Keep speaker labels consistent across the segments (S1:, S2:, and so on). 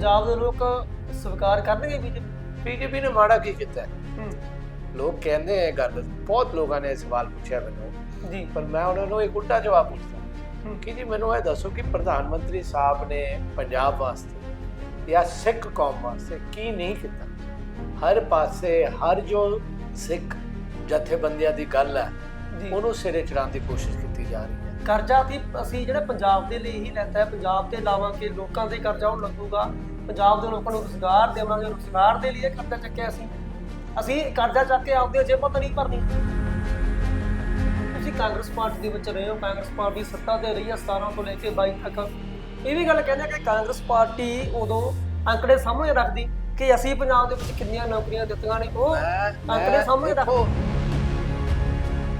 S1: ਪੰਜਾਬ ਦੇ ਲੋਕ ਸਵੀਕਾਰ ਕਰਨਗੇ ਬੀਜੇਪੀ
S2: ਬੀਜੇਪੀ ਨੇ? ਮਾੜਾ ਕੀ ਕੀਤਾ? ਹੈ? ਲੋਕ ਕਹਿੰਦੇ ਹੈ ਗੱਲ ਬਹੁਤ ਲੋਕਾਂ ਨੇ ਇਹ ਸਵਾਲ ਪੁੱਛਿਆ ਮੈਨੂੰ।
S1: ਜੀ।
S2: ਪਰ ਮੈਂ ਉਹਨਾਂ ਨੂੰ ਇੱਕ ਉਲਟਾ ਜਵਾਬ ਪੁੱਛਦਾ। ਕਿ ਜੀ ਮੈਨੂੰ ਇਹ ਦੱਸੋ ਕਿ ਪ੍ਰਧਾਨ ਮੰਤਰੀ ਸਾਹਿਬ ਨੇ ਪੰਜਾਬ ਵਾਸਤੇ ਜਾਂ ਸਿੱਖ ਕੌਮ ਵਾਸਤੇ ਕੀ ਨਹੀਂ ਕੀਤਾ? ਹਰ ਪਾਸੇ ਹਰ ਜੋ ਸਿੱਖ ਜਥੇਬੰਦੀਆਂ ਦੀ ਗੱਲ ਹੈ
S1: ਜੀ।
S2: ਉਹਨੂੰ ਸਿਰੇ ਚੜਾਉਣ ਦੀ ਕੋਸ਼ਿਸ਼ ਕੀਤੀ ਜਾ ਰਹੀ ਹੈ।
S1: ਕਰਜ਼ਾ ਵੀ ਅਸੀਂ ਜਿਹੜੇ ਪੰਜਾਬ ਦੇ ਲਈ ਹੀ ਲੈਂਦਾ ਹੈ ਪੰਜਾਬ ਤੇ ਲਾਵਾਂਗੇ ਲੋਕਾਂ ਦੇ ਕਰਜ਼ਾ ਉਹ ਲੱਗੂਗਾ। ਪੰਜਾਬ ਦੇ ਲੋਕਾਂ ਨੂੰ ਰੋਜ਼ਗਾਰ ਦੇਵਾਂਗੇ ਰੋਜ਼ਗਾਰ ਦੇ ਲਈ ਇਹ ਕਰਜ਼ਾ ਚੱਕਿਆ ਅਸੀਂ ਅਸੀਂ ਕਰਜ਼ਾ ਚੱਕ ਕੇ ਆਪਦੇ ਜੇਬਾਂ ਤਾਂ ਨਹੀਂ ਭਰਨੀ ਤੁਸੀਂ ਕਾਂਗਰਸ ਪਾਰਟੀ ਦੇ ਵਿੱਚ ਰਹੇ ਹੋ ਕਾਂਗਰਸ ਪਾਰਟੀ ਸੱਤਾ ਤੇ ਰਹੀ ਹੈ 17 ਤੋਂ ਲੈ ਕੇ 22 ਤੱਕ। ਇਹ ਵੀ ਗੱਲ ਕਹਿੰਦੇ ਕਿ ਕਾਂਗਰਸ ਪਾਰਟੀ ਉਦੋਂ ਅੰਕੜੇ ਸਾਹਮਣੇ ਰੱਖਦੀ ਕਿ ਅਸੀਂ ਪੰਜਾਬ ਦੇ ਵਿੱਚ ਕਿੰਨੀਆਂ ਨੌਕਰੀਆਂ ਦਿੱਤੀਆਂ ਨੇ ਉਹ ਅੰਕੜੇ ਸਾਹਮਣੇ ਰੱਖ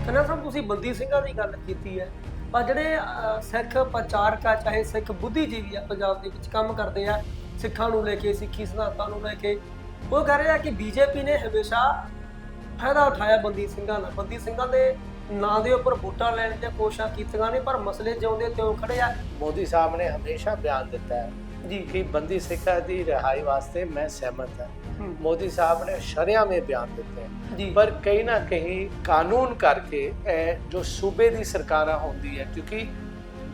S1: ਖੰਨਾ ਸਾਹਿਬ ਤੁਸੀਂ ਬੰਦੀ ਸਿੰਘਾਂ ਦੀ ਗੱਲ ਕੀਤੀ ਹੈ। ਪਰ ਜਿਹੜੇ ਸਿੱਖ ਪ੍ਰਚਾਰਕ ਆ ਚਾਹੇ ਸਿੱਖ ਬੁੱਧੀਜੀਵੀ ਆ ਪੰਜਾਬ ਦੇ ਵਿੱਚ ਕੰਮ ਕਰਦੇ ਆ ਸਿੱਖਾਂ ਨੂੰ ਲੈ ਕੇ ਸਿੱਖੀ ਸਿਧਾਂਤਾਂ ਨੂੰ ਲੈ ਕੇ। ਉਹ ਕਹਿ ਰਹੇ ਕਿ ਬੀਜੇਪੀ ਨੇ ਹਮੇਸ਼ਾ ਫਾਇਦਾ ਉਠਾਇਆ ਬੰਦੀ ਸਿੰਘਾਂ ਦਾ। ਬੰਦੀ ਸਿੰਘਾਂ ਦੇ ਨਾਂ ਦੇ ਉੱਪਰ ਵੋਟਾਂ ਲੈਣ ਦੀਆਂ ਕੋਸ਼ਿਸ਼ਾਂ ਕੀਤੀਆਂ ਨੇ ਪਰ ਮਸਲੇ ਜਿਉਂਦੇ ਤਿਉਂ ਖੜੇ ਆ।
S2: ਮੋਦੀ ਸਾਹਿਬ ਨੇ ਹਮੇਸ਼ਾ ਬਿਆਨ ਦਿੱਤਾ ਹੈ
S1: ਜੀ।
S2: ਕਿ ਬੰਦੀ ਸਿੱਖਾਂ ਦੀ ਰਿਹਾਈ ਵਾਸਤੇ ਮੈਂ ਸਹਿਮਤ ਹਾਂ। ਮੋਦੀ ਸਾਹਿਬ ਨੇ ਸ਼ਰਿਆਮ ਇਹ ਬਿਆਨ ਦਿੱਤੇ ਹੈ।
S1: ਜੀ।
S2: ਪਰ ਕहीं ਨਾ ਕहीं ਕਾਨੂੰਨ ਕਰਕੇ ਜੋ ਸੂਬੇ ਦੀ ਸਰਕਾਰਾਂ ਹੁੰਦੀ ਹੈ ਕਿਉਂਕਿ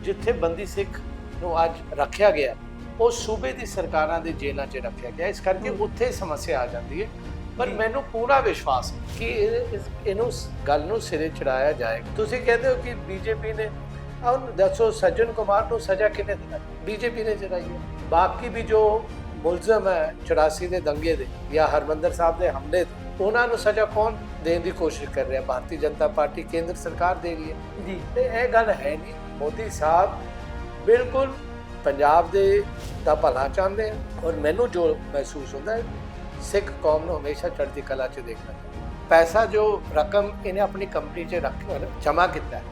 S2: ਜਿੱਥੇ ਬੰਦੀ ਸਿੱਖ ਨੂੰ ਅੱਜ ਰੱਖਿਆ ਗਿਆ ਉਹ ਸੂਬੇ ਦੀ ਸਰਕਾਰਾਂ ਦੇ ਜੇਲ੍ਹਾਂ 'ਚ ਰੱਖਿਆ ਗਿਆ। ਇਸ ਕਰਕੇ। ਉੱਥੇ ਸਮੱਸਿਆ ਆ ਜਾਂਦੀ ਹੈ। ਪਰ। ਮੈਨੂੰ ਪੂਰਾ ਵਿਸ਼ਵਾਸ ਹੈ ਕਿ ਇਹ- ਇਸ- ਇਹਨੂੰ ਸ- ਗੱਲ ਨੂੰ ਸਿਰੇ ਚੜਾਇਆ ਜਾਏਗਾ ਤੁਸੀਂ ਕਹਿੰਦੇ ਹੋ ਕਿ ਬੀਜੇਪੀ ਨੇ ਹੁਣ ਦੱਸੋ ਸੱਜਣ ਕੁਮਾਰ ਨੂੰ ਸਜ਼ਾ ਕਿਹਨੇ ਦਿਲਾਈ ਬੀਜੇਪੀ ਨੇ ਦਿਲਾਈ ਹੈ। ਬਾਕੀ ਵੀ ਜੋ ਮੁਲਜ਼ਮ ਹੈ 84 ਦੇ ਦੰਗੇ ਦੇ ਜਾਂ ਹਰਮੰਦਰ ਸਾਹਿਬ ਦੇ ਹਮਲੇ ਦੇ ਉਹਨਾਂ ਨੂੰ ਸਜ਼ਾ ਕੌਣ ਦੇਣ ਦੀ ਕੋਸ਼ਿਸ਼ ਕਰ ਰਿਹਾ? ਭਾਰਤੀ ਜਨਤਾ ਪਾਰਟੀ ਕੇਂਦਰ ਸਰਕਾਰ ਦੇ ਰਹੀ ਹੈ।
S1: ਜੀ।
S2: ਤੇ ਇਹ ਗੱਲ ਹੈ ਨਹੀਂ। ਮੋਦੀ ਸਾਹਿਬ ਬਿਲਕੁਲ ਪੰਜਾਬ ਦੇ ਦਾ ਭਲਾ ਚਾਹੁੰਦੇ ਹਨ ਔਰ ਮੈਨੂੰ ਜੋ ਮਹਿਸੂਸ ਹੁੰਦਾ ਹੈ, ਸਿੱਖ ਕੌਮ ਨੂੰ ਹਮੇਸ਼ਾ ਚੜ੍ਹਦੀ ਕਲਾ 'ਚ ਦੇਖਣਾ ਪੈਸਾ ਜੋ ਰਕਮ ਇਹਨੇ ਆਪਣੀ ਕੰਪਨੀ 'ਚ ਰੱਖ ਜਮ੍ਹਾਂ ਕੀਤਾ ਹੈ,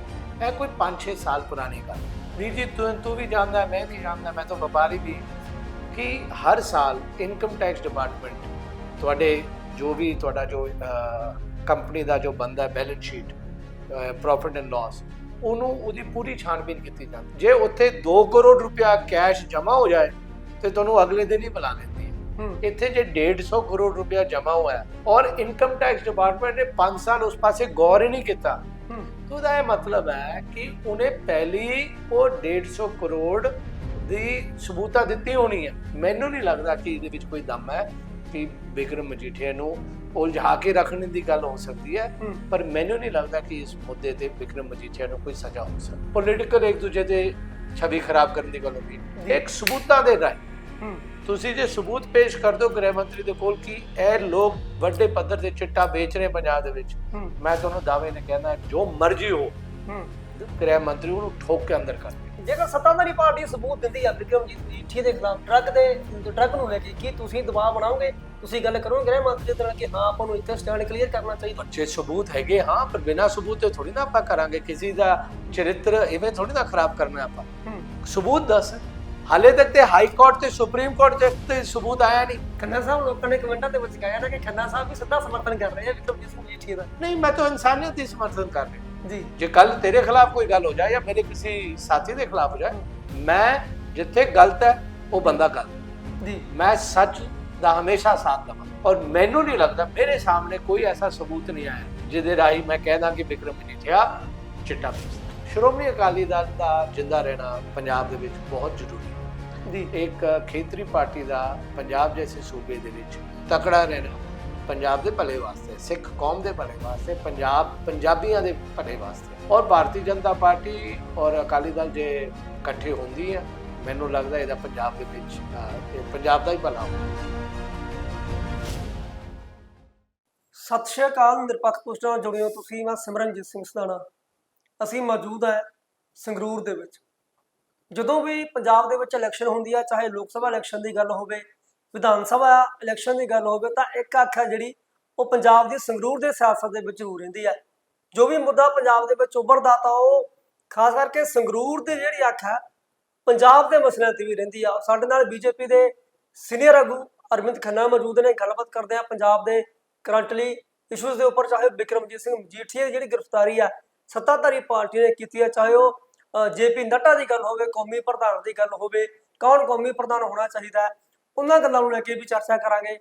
S2: ਇਹ ਕੋਈ 5-6 ਸਾਲ ਪੁਰਾਣੀ ਗੱਲ। ਵੀਰ ਜੀ, ਤੂੰ ਤੂੰ ਵੀ ਜਾਣਦਾ, ਮੈਂ ਵੀ ਜਾਣਦਾ, ਮੈਂ ਤਾਂ ਵਪਾਰੀ ਵੀ ਕਿ ਹਰ ਸਾਲ ਇਨਕਮ ਟੈਕਸ ਡਿਪਾਰਟਮੈਂਟ ਤੁਹਾਡੇ ਜੋ ਵੀ ਤੁਹਾਡਾ ਜੋ ਕੰਪਨੀ ਦਾ ਜੋ ਬੰਦਾ balance sheet profit and loss ਉਹਨੂੰ ਉਹਦੀ ਪੂਰੀ ਛਾਣਬੀਨ ਕੀਤੀ ਜਾਂਦੀ। ਜੇ ਉੱਥੇ 2 ਕਰੋੜ ਰੁਪਇਆ ਕੈਸ਼ ਜਮ੍ਹਾਂ ਹੋ ਜਾਏ ਤੇ ਤੁਹਾਨੂੰ ਅਗਲੇ ਦਿਨ ਹੀ ਬੁਲਾ ਲੈਂਦੀ ਹੈ। ਇੱਥੇ ਜੇ 150 ਕਰੋੜ ਰੁਪਇਆ ਜਮ੍ਹਾਂ ਹੋਇਆ ਔਰ ਇਨਕਮ ਟੈਕਸ ਡਿਪਾਰਟਮੈਂਟ ਨੇ 5 ਸਾਲ ਉਸ ਪਾਸੇ ਗੌਰ ਹੀ ਨਹੀਂ ਕੀਤਾ ਤਾਂ ਉਹਦਾ ਇਹ ਮਤਲਬ ਹੈ ਕਿ ਉਹਨੇ ਪਹਿਲੀ ਉਹ 150 ਕਰੋੜ ਦੀ ਸਬੂਤਾ ਦਿੱਤੀ ਹੋਣੀ ਹੈ। ਮੈਨੂੰ ਨਹੀਂ ਲੱਗਦਾ ਕਿ ਇਹਦੇ ਵਿੱਚ ਕੋਈ ਦਮ ਹੈ। ਕਿ ਵਿਕਰਮ ਮਜੀਠੀਆ ਨੂੰ ਉਲਝਾ ਕੇ ਰੱਖਣ ਦੀ ਗੱਲ ਹੋ ਸਕਦੀ ਹੈ ਪਰ ਮੈਨੂੰ ਨਹੀਂ ਲੱਗਦਾ ਕਿ ਇਸ ਮੁੱਦੇ ਤੇ ਵਿਕਰਮ ਮਜੀਠੀਆ ਨੂੰ ਕੋਈ ਸਜ਼ਾ ਹੋ ਸਕਦੀ। ਪੋਲੀਟੀਕਲ ਇੱਕ ਦੂਜੇ ਦੇ ਛਵੀ ਖਰਾਬ ਕਰਨ ਦੀ ਗੱਲ ਹੁੰਦੀ
S1: ਜੀ।
S2: ਹੈ। ਇੱਕ ਸਬੂਤਾਂ ਦੇ ਰਾਹੀਂ। ਤੁਸੀਂ ਜੇ ਸਬੂਤ ਪੇਸ਼ ਕਰ ਦਿਓ ਗ੍ਰਹਿ ਮੰਤਰੀ ਦੇ ਕੋਲ ਕਿ ਇਹ ਲੋਕ ਵੱਡੇ ਪੱਧਰ ਤੇ ਚਿੱਟਾ ਵੇਚ ਰਹੇ ਪੰਜਾਬ ਦੇ ਵਿੱਚ ਮੈਂ ਤੁਹਾਨੂੰ ਦਾਅਵੇ ਨੇ ਕਹਿੰਦਾ ਜੋ ਮਰਜ਼ੀ ਹੋ। ਗ੍ਰਹਿ ਮੰਤਰੀ ਉਹਨੂੰ ਠੋਕ ਕੇ ਅੰਦਰ ਕਰ।
S1: ਜੇਕਰ ਸੱਤਾਧਾਰੀ ਪਾਰਟੀ ਸਬੂਤ ਦਿੰਦੀ ਆ ਵਿਕਰਮਜੀਤ ਮਜੀਠੀਆ ਦੇ ਖਿਲਾਫ ਡਰੱਗ ਦੇ ਡਰੱਗ ਨੂੰ ਲੈ ਕੇ ਕੀ ਤੁਸੀਂ ਦਬਾਅ ਬਣਾਓਗੇ ਤੁਸੀਂ ਗੱਲ ਕਰੋਗੇ ਗ੍ਰਹਿ ਮੰਤਰੀ ਦੇ ਨਾਲ ਕਿ ਹਾਂ ਆਪਾਂ ਨੂੰ ਇੱਥੇ ਸਟੈਂਡ ਕਲੀਅਰ ਕਰਨਾ ਚਾਹੀਦਾ।
S2: ਜੇ ਸਬੂਤ ਹੈਗੇ ਹਾਂ ਪਰ ਬਿਨਾਂ ਸਬੂਤ ਤੇ ਥੋੜੀ ਨਾ ਆਪਾਂ ਕਰਾਂਗੇ ਕਿਸੇ ਦਾ ਚਰਿੱਤਰ ਇਵੇਂ ਥੋੜੀ ਨਾ ਖਰਾਬ ਕਰਨਾ ਆਪਾਂ। ਸਬੂਤ ਦੱਸ ਹਾਲੇ ਤੱਕ ਤੇ ਹਾਈ ਕੋਰਟ ਤੇ ਸੁਪਰੀਮ ਕੋਰਟ ਤੱਕ ਤੇ ਸਬੂਤ ਆਇਆ ਨਹੀਂ।
S1: ਖੰਨਾ ਸਾਹਿਬ ਲੋਕਾਂ ਨੇ ਕਮੈਂਟਾਂ ਦੇ ਵਿੱਚ ਕਿਹਾ ਨਾ ਕਿ ਖੰਨਾ ਸਾਹਿਬ ਵੀ ਸਿੱਧਾ ਸਮਰਥਨ ਕਰ ਰਹੇ ਆ ਵਿਕਰਮਜੀਤ ਮਜੀਠੀਆ ਦਾ?
S2: ਨਹੀਂ ਮੈਂ ਤਾਂ ਇਨਸਾਨੀਅਤ ਦੀ ਸਮਰਥਨ ਕਰ ਰਿਹਾ।
S1: ਜੀ।
S2: ਜੇ ਕੱਲ ਤੇਰੇ ਖਿਲਾਫ ਕੋਈ ਗੱਲ ਹੋ ਜਾਏ ਜਾਂ ਮੇਰੇ ਕਿਸੇ ਸਾਥੀ ਦੇ ਖਿਲਾਫ ਹੋ ਜਾਏ ਮੈਂ ਜਿੱਥੇ ਗਲਤ ਹੈ ਉਹ ਬੰਦਾ ਗਲਤ
S1: ਜੀ।
S2: ਮੈਂ ਸੱਚ ਦਾ ਹਮੇਸ਼ਾ ਸਾਥ ਦਵਾਂ। ਔਰ ਮੈਨੂੰ ਨਹੀਂ ਲੱਗਦਾ ਮੇਰੇ ਸਾਹਮਣੇ ਕੋਈ ਐਸਾ ਸਬੂਤ ਨਹੀਂ ਆਇਆ ਜਿਹਦੇ ਰਾਹੀਂ ਮੈਂ ਕਹਿਦਾ ਕਿ ਵਿਕਰਮ ਮਜੀਠੀਆ ਚਿੱਟਾ ਸ਼੍ਰੋਮਣੀ ਅਕਾਲੀ ਦਲ ਦਾ ਜਿੰਦਾ ਰਹਿਣਾ ਪੰਜਾਬ ਦੇ ਵਿੱਚ ਬਹੁਤ ਜ਼ਰੂਰੀ ਹੈ।
S1: ਜੀ।
S2: ਇੱਕ ਖੇਤਰੀ ਪਾਰਟੀ ਦਾ ਪੰਜਾਬ ਜੈਸੇ ਸੂਬੇ ਦੇ ਵਿੱਚ ਤਕੜਾ ਰਹਿਣਾ ਪੰਜਾਬ ਦੇ ਭਲੇ ਵਾਸਤੇ ਸਿੱਖ ਕੌਮ ਦੇ ਭਲੇ ਵਾਸਤੇ ਪੰਜਾਬ ਪੰਜਾਬੀਆਂ ਦੇ ਭਲੇ ਵਾਸਤੇ। ਔਰ ਭਾਰਤੀ ਜਨਤਾ ਪਾਰਟੀ ਔਰ ਅਕਾਲੀ ਦਲ ਜੇ ਇਕੱਠੇ ਹੁੰਦੀ ਹੈ ਮੈਨੂੰ ਲੱਗਦਾ ਇਹਦਾ ਪੰਜਾਬ ਦੇ ਵਿੱਚ ਅਹ, ਪੰਜਾਬ ਦਾ ਹੀ ਭਲਾ ਹੋਊ।
S1: ਸਤਿ ਸ਼੍ਰੀ ਅਕਾਲ ਨਿਰਪੱਖ ਪੁਸਟਾਂ ਨਾਲ ਜੁੜੇ ਹੋ ਤੁਸੀਂ ਮੈਂ ਸਿਮਰਨਜੀਤ ਸਿੰਘ ਸਦਾਣਾ। ਅਸੀਂ ਮੌਜੂਦ ਹੈ ਸੰਗਰੂਰ ਦੇ ਵਿੱਚ। ਜਦੋਂ ਵੀ ਪੰਜਾਬ ਦੇ ਵਿੱਚ ਇਲੈਕਸ਼ਨ ਹੁੰਦੀ ਹੈ ਚਾਹੇ ਲੋਕ ਸਭਾ ਇਲੈਕਸ਼ਨ ਦੀ ਗੱਲ ਹੋਵੇ ਵਿਧਾਨ ਸਭਾ ਇਲੈਕਸ਼ਨ ਦੀ ਗੱਲ ਹੋਵੇ ਤਾਂ ਇੱਕ ਅੱਖ ਹੈ ਜਿਹੜੀ, ਉਹ ਪੰਜਾਬ ਦੀ ਸੰਗਰੂਰ ਦੇ ਸਿਆਸਤ ਦੇ ਵਿੱਚ ਜ਼ਰੂਰ ਰਹਿੰਦੀ ਹੈ। ਜੋ ਵੀ ਮੁੱਦਾ ਪੰਜਾਬ ਦੇ ਵਿੱਚ ਉੱਭਰਦਾ ਤਾਂ ਉਹ ਖਾਸ ਕਰਕੇ ਸੰਗਰੂਰ ਦੀ ਜਿਹੜੀ ਅੱਖ ਹੈ, ਪੰਜਾਬ ਦੇ ਮਸਲਿਆਂ ਤੇ ਵੀ ਰਹਿੰਦੀ ਆ। ਸਾਡੇ ਨਾਲ ਬੀਜੇਪੀ ਦੇ ਸੀਨੀਅਰ ਆਗੂ ਅਰਵਿੰਦ ਖੰਨਾ ਮੌਜੂਦ ਨੇ, ਗੱਲਬਾਤ ਕਰਦੇ ਆ ਪੰਜਾਬ ਦੇ ਕਰੰਟਲੀ ਇਸ਼ੂਜ਼ ਦੇ ਉੱਪਰ, ਚਾਹੇ ਬਿਕਰਮਜੀਤ ਸਿੰਘ ਮਜੀਠੀਆ ਦੀ ਜਿਹੜੀ ਗ੍ਰਿਫਤਾਰੀ ਆ, ਸੱਤਾਧਾਰੀ ਪਾਰਟੀ ਨੇ ਕੀਤੀ ਹੈ ਚਾਹੇ ਉਹ ਜੇਪੀ ਨੱਟਾ ਦੀ ਗੱਲ ਹੋਵੇ, ਕੌਮੀ ਪ੍ਰਧਾਨ ਦੀ ਗੱਲ ਹੋਵੇ, ਕੌਣ ਕੌਮੀ ਪ੍ਰਧਾਨ ਹੋਣਾ ਚਾਹੀਦਾ ਉਹਨਾਂ ਗੱਲਾਂ ਨੂੰ ਲੈ ਕੇ ਵੀ ਚਰਚਾ ਕਰਾਂਗੇ।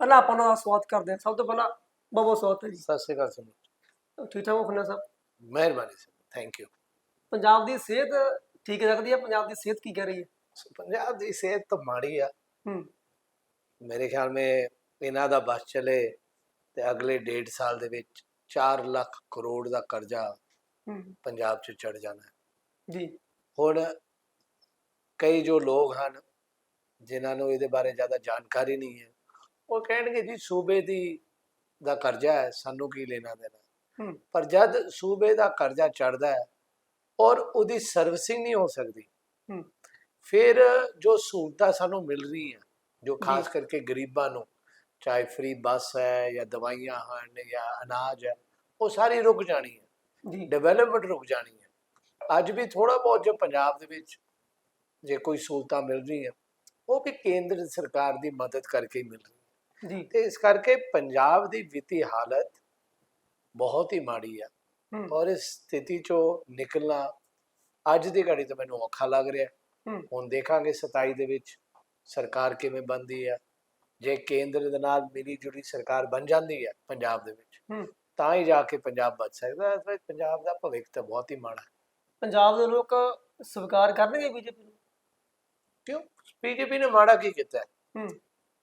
S1: ਪਹਿਲਾਂ ਆਪਾਂ ਉਹਨਾਂ ਦਾ ਸਵਾਗਤ ਕਰਦੇ ਹਾਂ। ਸਭ ਤੋਂ ਪਹਿਲਾਂ ਬਹੁਤ ਸਵਾਗਤ ਹੈ ਜੀ।
S2: ਸਤਿ ਸ਼੍ਰੀ ਅਕਾਲ ਸੁਨੀਲ
S1: ਠੀਕ ਠਾਕ ਹੋ ਖੰਨਾ ਸਾਹਿਬ
S2: ਮਿਹਰਬਾਨੀ ਸਰ। ਥੈਂਕ ਯੂ
S1: ਪੰਜਾਬ ਦੀ ਸਿਹਤ ਠੀਕ ਰੱਖਦੀ ਹੈ? ਪੰਜਾਬ ਦੀ ਸਿਹਤ ਕੀ ਕਹਿ ਰਹੀ ਹੈ?
S2: ਪੰਜਾਬ ਦੀ ਸਿਹਤ ਤਾਂ ਮਾੜੀ ਆ।
S1: ਹੂੰ।
S2: ਮੇਰੇ ਖਿਆਲ ਮੇ ਇਹਨਾਂ ਦਾ ਬਸ ਚਲੇ ਤੇ ਅਗਲੇ 1.5 ਸਾਲ ਦੇ ਵਿੱਚ 4 ਲੱਖ ਕਰੋੜ ਦਾ ਕਰਜ਼ਾ ਪੰਜਾਬ 'ਚ ਚੜ ਜਾਣਾ। ਹੈ
S1: ਜੀ।
S2: ਹੁਣ ਕਈ ਜੋ ਲੋਕ ਹਨ ਜਿਨ੍ਹਾਂ ਨੂੰ ਇਹਦੇ ਬਾਰੇ ਜ਼ਿਆਦਾ ਜਾਣਕਾਰੀ ਨਹੀਂ ਹੈ ਉਹ ਕਹਿਣਗੇ ਜੀ ਸੂਬੇ ਦੀ ਦਾ ਕਰਜ਼ਾ ਹੈ ਸਾਨੂੰ ਕੀ ਲੈਣਾ ਦੇਣਾ।
S1: ਹੂੰ।
S2: ਪਰ ਜਦ ਸੂਬੇ ਦਾ ਕਰਜ਼ਾ ਚੜਦਾ ਹੈ ਔਰ ਉਹਦੀ ਸਰਵਿਸਿੰਗ ਨਹੀਂ ਹੋ ਸਕਦੀ
S1: ਹੂੰ।
S2: ਫਿਰ ਜੋ ਸਹੂਲਤਾਂ ਸਾਨੂੰ ਮਿਲ ਰਹੀਆਂ ਜੋ ਖਾਸ। ਕਰਕੇ ਗਰੀਬਾਂ ਨੂੰ ਚਾਹੇ ਫ੍ਰੀ ਬੱਸ ਹੈ ਜਾਂ ਦਵਾਈਆਂ ਹਨ ਜਾਂ ਅਨਾਜ ਹੈ ਉਹ ਸਾਰੀ ਰੁਕ ਜਾਣੀ ਹੈ।
S1: ਜੀ।
S2: ਡਿਵੈਲਪਮੈਂਟ ਰੁਕ ਜਾਣੀ ਹੈ। ਅੱਜ ਵੀ ਥੋੜਾ ਬਹੁਤ ਜੋ ਪੰਜਾਬ ਦੇ ਵਿੱਚ ਜੇ ਕੋਈ ਸਹੂਲਤਾਂ ਮਿਲ ਰਹੀਆਂ ਉਹ ਵੀ ਕੇਂਦਰ ਸਰਕਾਰ ਦੀ ਮਦਦ ਕਰਕੇ ਹੀ ਮਿਲ ਰਹੀ
S1: ਜੀ।
S2: ਤੇ ਇਸ ਕਰਕੇ ਪੰਜਾਬ ਦੀ ਵਿੱਤੀ ਹਾਲਤ ਬਹੁਤ ਹੀ ਮਾੜੀ ਹੈ
S1: ਹੂੰ।
S2: ਔਰ ਇਸ ਸਥਿਤੀ ਚੋਂ ਨਿਕਲਣਾ ਅੱਜ ਦੀ ਘੜੀ ਤੋਂ ਮੈਨੂੰ ਔਖਾ ਲੱਗ ਰਿਹਾ। ਹੁਣ ਦੇਖਾਂਗੇ 27 ਦੇ ਵਿੱਚ ਸਰਕਾਰ ਕਿਵੇਂ ਬਣਦੀ ਹੈ ਜੇ ਕੇਂਦਰ ਦੇ ਨਾਲ ਮਿਲੀ ਜੁਲੀ ਸਰਕਾਰ ਬਣ ਜਾਂਦੀ ਹੈ ਪੰਜਾਬ ਦੇ ਵਿੱਚ ਤਾਂ ਹੀ ਜਾ ਕੇ ਪੰਜਾਬ ਬਚ ਸਕਦਾ ਹੈ। ਅਦਰਵਾਈਜ਼ ਪੰਜਾਬ ਦਾ ਭਵਿੱਖ ਤਾਂ ਬਹੁਤ ਹੀ ਮਾੜਾ ਹੈ।
S1: ਪੰਜਾਬ ਦੇ ਲੋਕ ਸਵੀਕਾਰ ਕਰਨਗੇ ਬੀਜੇਪੀ ਨੂੰ?
S2: ਕਿਉਂ? ਬੀਜੇਪੀ ਨੇ ਮਾੜਾ ਕੀ ਕੀਤਾ? ਹੈ?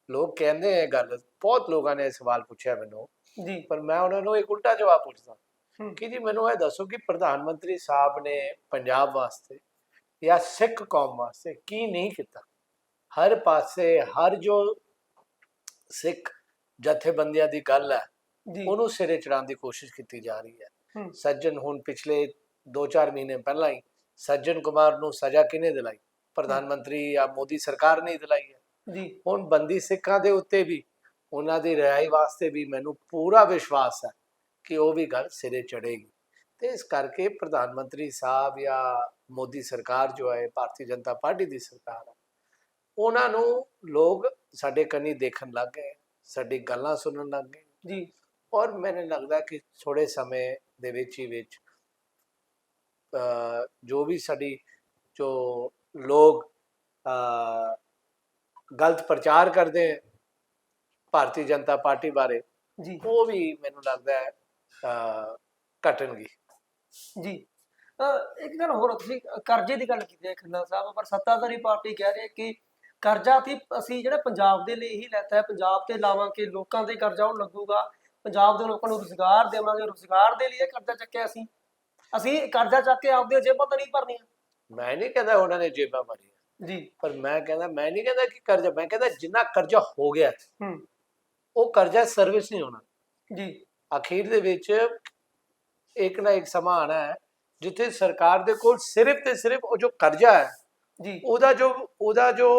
S2: ਲੋਕ ਕਹਿੰਦੇ ਇਹ ਗੱਲ ਬਹੁਤ ਲੋਕਾਂ ਨੇ ਇਹ ਸਵਾਲ ਪੁੱਛਿਆ ਮੈਨੂੰ।
S1: ਜੀ।
S2: ਪਰ ਮੈਂ ਉਹਨਾਂ ਨੂੰ ਇੱਕ ਉਲਟਾ ਜਵਾਬ ਪੁੱਛਦਾ। ਕਿ ਜੀ ਮੈਨੂੰ ਇਹ ਦੱਸੋ ਕਿ ਪ੍ਰਧਾਨ ਮੰਤਰੀ ਸਾਹਿਬ ਨੇ ਪੰਜਾਬ ਵਾਸਤੇ ਜਾਂ ਸਿੱਖ ਕੌਮ ਵਾਸਤੇ ਕੀ ਨਹੀਂ ਕੀਤਾ? ਹਰ ਪਾਸੇ ਹਰ ਜੋ ਸਿੱਖ ਜਥੇਬੰਦੀਆਂ ਦੀ ਗੱਲ ਹੈ ਉਹਨੂੰ ਸਿਰੇ ਚੜਾਉਣ ਦੀ ਕੋਸ਼ਿਸ਼ ਕੀਤੀ ਜਾ ਰਹੀ ਹੈ। ਸੱਜਣ ਹੁਣ ਪਿਛਲੇ 2-4 ਮਹੀਨੇ ਪਹਿਲਾਂ ਹੀ ਸੱਜਣ ਕੁਮਾਰ ਨੂੰ ਸਜ਼ਾ ਕਿਹਨੇ ਦਿਲਾਈ? ਪ੍ਰਧਾਨ ਮੰਤਰੀ ਜਾਂ ਮੋਦੀ ਸਰਕਾਰ ਨੇ ਦਿਲਾਈ ਹੈ।
S1: ਜੀ।
S2: ਹੁਣ ਬੰਦੀ ਸਿੱਖਾਂ ਦੇ ਉੱਤੇ ਵੀ ਉਹਨਾਂ ਦੀ ਰਿਹਾਈ ਵਾਸਤੇ ਵੀ ਮੈਨੂੰ ਪੂਰਾ ਵਿਸ਼ਵਾਸ ਹੈ ਕਿ ਉਹ ਵੀ ਗੱਲ ਸਿਰੇ ਚੜੇਗੀ ਤੇ ਇਸ ਕਰਕੇ ਪ੍ਰਧਾਨ ਮੰਤਰੀ ਸਾਹਿਬ ਜਾਂ ਮੋਦੀ ਸਰਕਾਰ ਜੋ ਹੈ ਭਾਰਤੀ ਜਨਤਾ ਪਾਰਟੀ ਦੀ ਸਰਕਾਰ ਹੈ ਉਹਨਾਂ ਨੂੰ ਲੋਕ ਸਾਡੇ ਕੰਨੀ ਦੇਖਣ ਲੱਗ ਗਏ ਸਾਡੀ ਗੱਲਾਂ ਸੁਣਨ ਲੱਗ ਗਏ।
S1: ਜੀ।
S2: ਔਰ ਮੈਨੂੰ ਲੱਗਦਾ ਕਿ ਥੋੜੇ ਸਮੇਂ ਦੇ ਵਿੱਚ ਹੀ ਵਿੱਚ ਜੋ ਵੀ ਸਾਡੀ ਜੋ ਲੋਕ ਅ, ਗਲਤ ਪ੍ਰਚਾਰ ਕਰਦੇ ਹੈ ਭਾਰਤੀ ਜਨਤਾ ਪਾਰਟੀ ਬਾਰੇ
S1: ਜੀ।
S2: ਉਹ ਵੀ ਮੈਨੂੰ ਲੱਗਦਾ ਹੈ ਘਟਣਗੀ।
S1: ਜੀ। ਇੱਕ ਗੱਲ ਹੋਰ ਤੁਸੀਂ ਕਰਜ਼ੇ ਦੀ ਗੱਲ ਕੀਤੀ ਹੈ ਖੰਨਾ ਸਾਹਿਬ ਪਰ ਸੱਤਾਧਾਰੀ ਪਾਰਟੀ ਕਹਿ ਰਹੀ ਹੈ ਕਿ ਕਰਜ਼ਾ ਸੀ ਅਸੀਂ ਜਿਹੜਾ ਪੰਜਾਬ ਦੇ ਲਈ ਹੀ ਲੈਤਾ ਹੈ ਪੰਜਾਬ ਤੇ ਲਾਵਾਂਗੇ ਲੋਕਾਂ ਤੇ ਕਰਜ਼ਾ ਉਹ ਲੱਗੂਗਾ ਪੰਜਾਬ ਦੇ ਲੋਕਾਂ ਨੂੰ ਰੁਜ਼ਗਾਰ ਦੇਵਾਂਗੇ ਰੁਜ਼ਗਾਰ ਦੇ ਲਈ ਇਹ ਕਰਜ਼ਾ ਚੱਕਿਆ ਅਸੀਂ। ਅਸੀਂ ਕਰਜ਼ਾ ਚੱਕ ਕੇ ਆਪਦੀਆਂ ਜੇਬਾਂ ਤਾਂ ਨਹੀਂ ਭਰਨੀਆਂ।
S2: ਮੈਂ ਨਹੀਂ ਕਹਿੰਦਾ ਉਹਨਾਂ ਨੇ ਜੇਬਾਂ ਭਰੀਆਂ
S1: ਜੀ।
S2: ਪਰ ਮੈਂ ਕਹਿੰਦਾ ਮੈਂ ਨਹੀਂ ਕਹਿੰਦਾ ਕਿ ਕਰਜ਼ਾ ਮੈਂ ਕਹਿੰਦਾ ਜਿੰਨਾ ਕਰਜ਼ਾ ਹੋ ਗਿਆ ਹੈ, ਉਹ ਕਰਜ਼ਾ ਸਰਵਿਸ ਨਹੀਂ ਹੋਣਾ।
S1: ਜੀ।
S2: ਅਖੀਰ ਦੇ ਵਿੱਚ ਇੱਕ ਨਾ ਇੱਕ ਸਮਾਂ ਆਣਾ ਹੈ ਜਿੱਥੇ ਸਰਕਾਰ ਦੇ ਕੋਲ ਸਿਰਫ ਤੇ ਸਿਰਫ ਉਹ ਜੋ ਕਰਜ਼ਾ ਹੈ
S1: ਜੀ।
S2: ਉਹਦਾ ਜੋ ਉਹਦਾ ਜੋ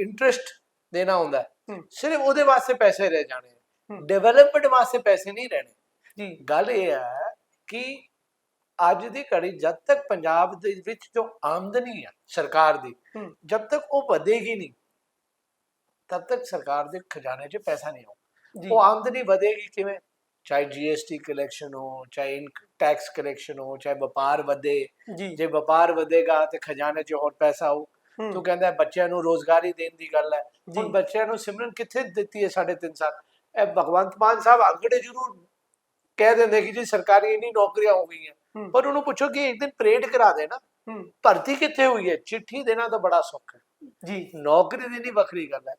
S2: ਇੰਟਰਸਟ ਦੇਣਾ ਹੁੰਦਾ ਹੈ, ਸਿਰਫ ਉਹਦੇ ਵਾਸਤੇ ਪੈਸੇ ਰਹਿ ਜਾਣੇ। ਡਿਵੈਲਪਮੈਂਟ ਵਾਸਤੇ ਪੈਸੇ ਨਹੀਂ ਰਹਿਣੇ।
S1: ਜੀ।
S2: ਗੱਲ ਇਹ ਹੈ ਕਿ ਅੱਜ ਦੀ ਘੜੀ ਜਦ ਤੱਕ ਪੰਜਾਬ ਦੇ ਵਿੱਚ ਜੋ ਆਮਦਨੀ ਹੈ ਸਰਕਾਰ ਦੀ ਜਦ ਤੱਕ ਉਹ ਵਧੇਗੀ ਨਹੀਂ ਤਦ ਤੱਕ ਸਰਕਾਰ ਦੇ ਖਜ਼ਾਨੇ 'ਚ ਪੈਸਾ ਨਹੀਂ
S1: ਜੀ।
S2: ਉਹ ਆਮਦਨੀ ਵਧੇਗੀ ਕਿਵੇਂ? ਚਾਹੇ ਜੀਐਸਟੀ ਕਲੈਕਸ਼ਨ ਹੋ ਚਾਹੇ ਟੈਕਸ ਕਲੈਕਸ਼ਨ ਹੋ ਚਾਹੇ ਵਪਾਰ ਵਧੇ
S1: ਜੀ।
S2: ਵਪਾਰ ਵਧੇਗਾ ਤੇ ਖਜ਼ਾਨੇ 'ਚ ਹੋਰ ਪੈਸਾ ਆਊ। ਤੂੰ ਕਹਿੰਦਾ ਬੱਚਿਆਂ ਨੂੰ ਰੋਜ਼ਗਾਰੀ ਦੇਣ ਦੀ ਗੱਲ ਹੈ। ਹੁਣ। ਬੱਚਿਆਂ ਨੂੰ ਸਿਮਰਨ ਕਿੱਥੇ ਦਿੱਤੀ ਹੈ ਸਾਢੇ ਤਿੰਨ ਸਾਲ? ਇਹ ਭਗਵੰਤ ਮਾਨ ਸਾਹਿਬ ਅੰਕੜੇ ਜ਼ਰੂਰ ਕਹਿ ਦਿੰਦੇ ਕਿ ਜੀ ਸਰਕਾਰੀ ਇੰਨੀ ਨੌਕਰੀਆਂ ਹੋ ਗਈਆਂ। ਪਰ ਉਹਨੂੰ ਪੁੱਛੋ ਕਿ ਇੱਕ ਦਿਨ ਪਰੇਡ ਕਰਾ ਦੇ
S1: ਹੂੰ।
S2: ਭਰਤੀ ਕਿੱਥੇ ਹੋਈ ਹੈ? ਚਿੱਠੀ ਦੇਣਾ ਤਾਂ ਬੜਾ ਸੌਖਾ ਹੈ।
S1: ਜੀ।
S2: ਨੌਕਰੀ ਦੇਣੀ ਵੱਖਰੀ ਗੱਲ ਹੈ।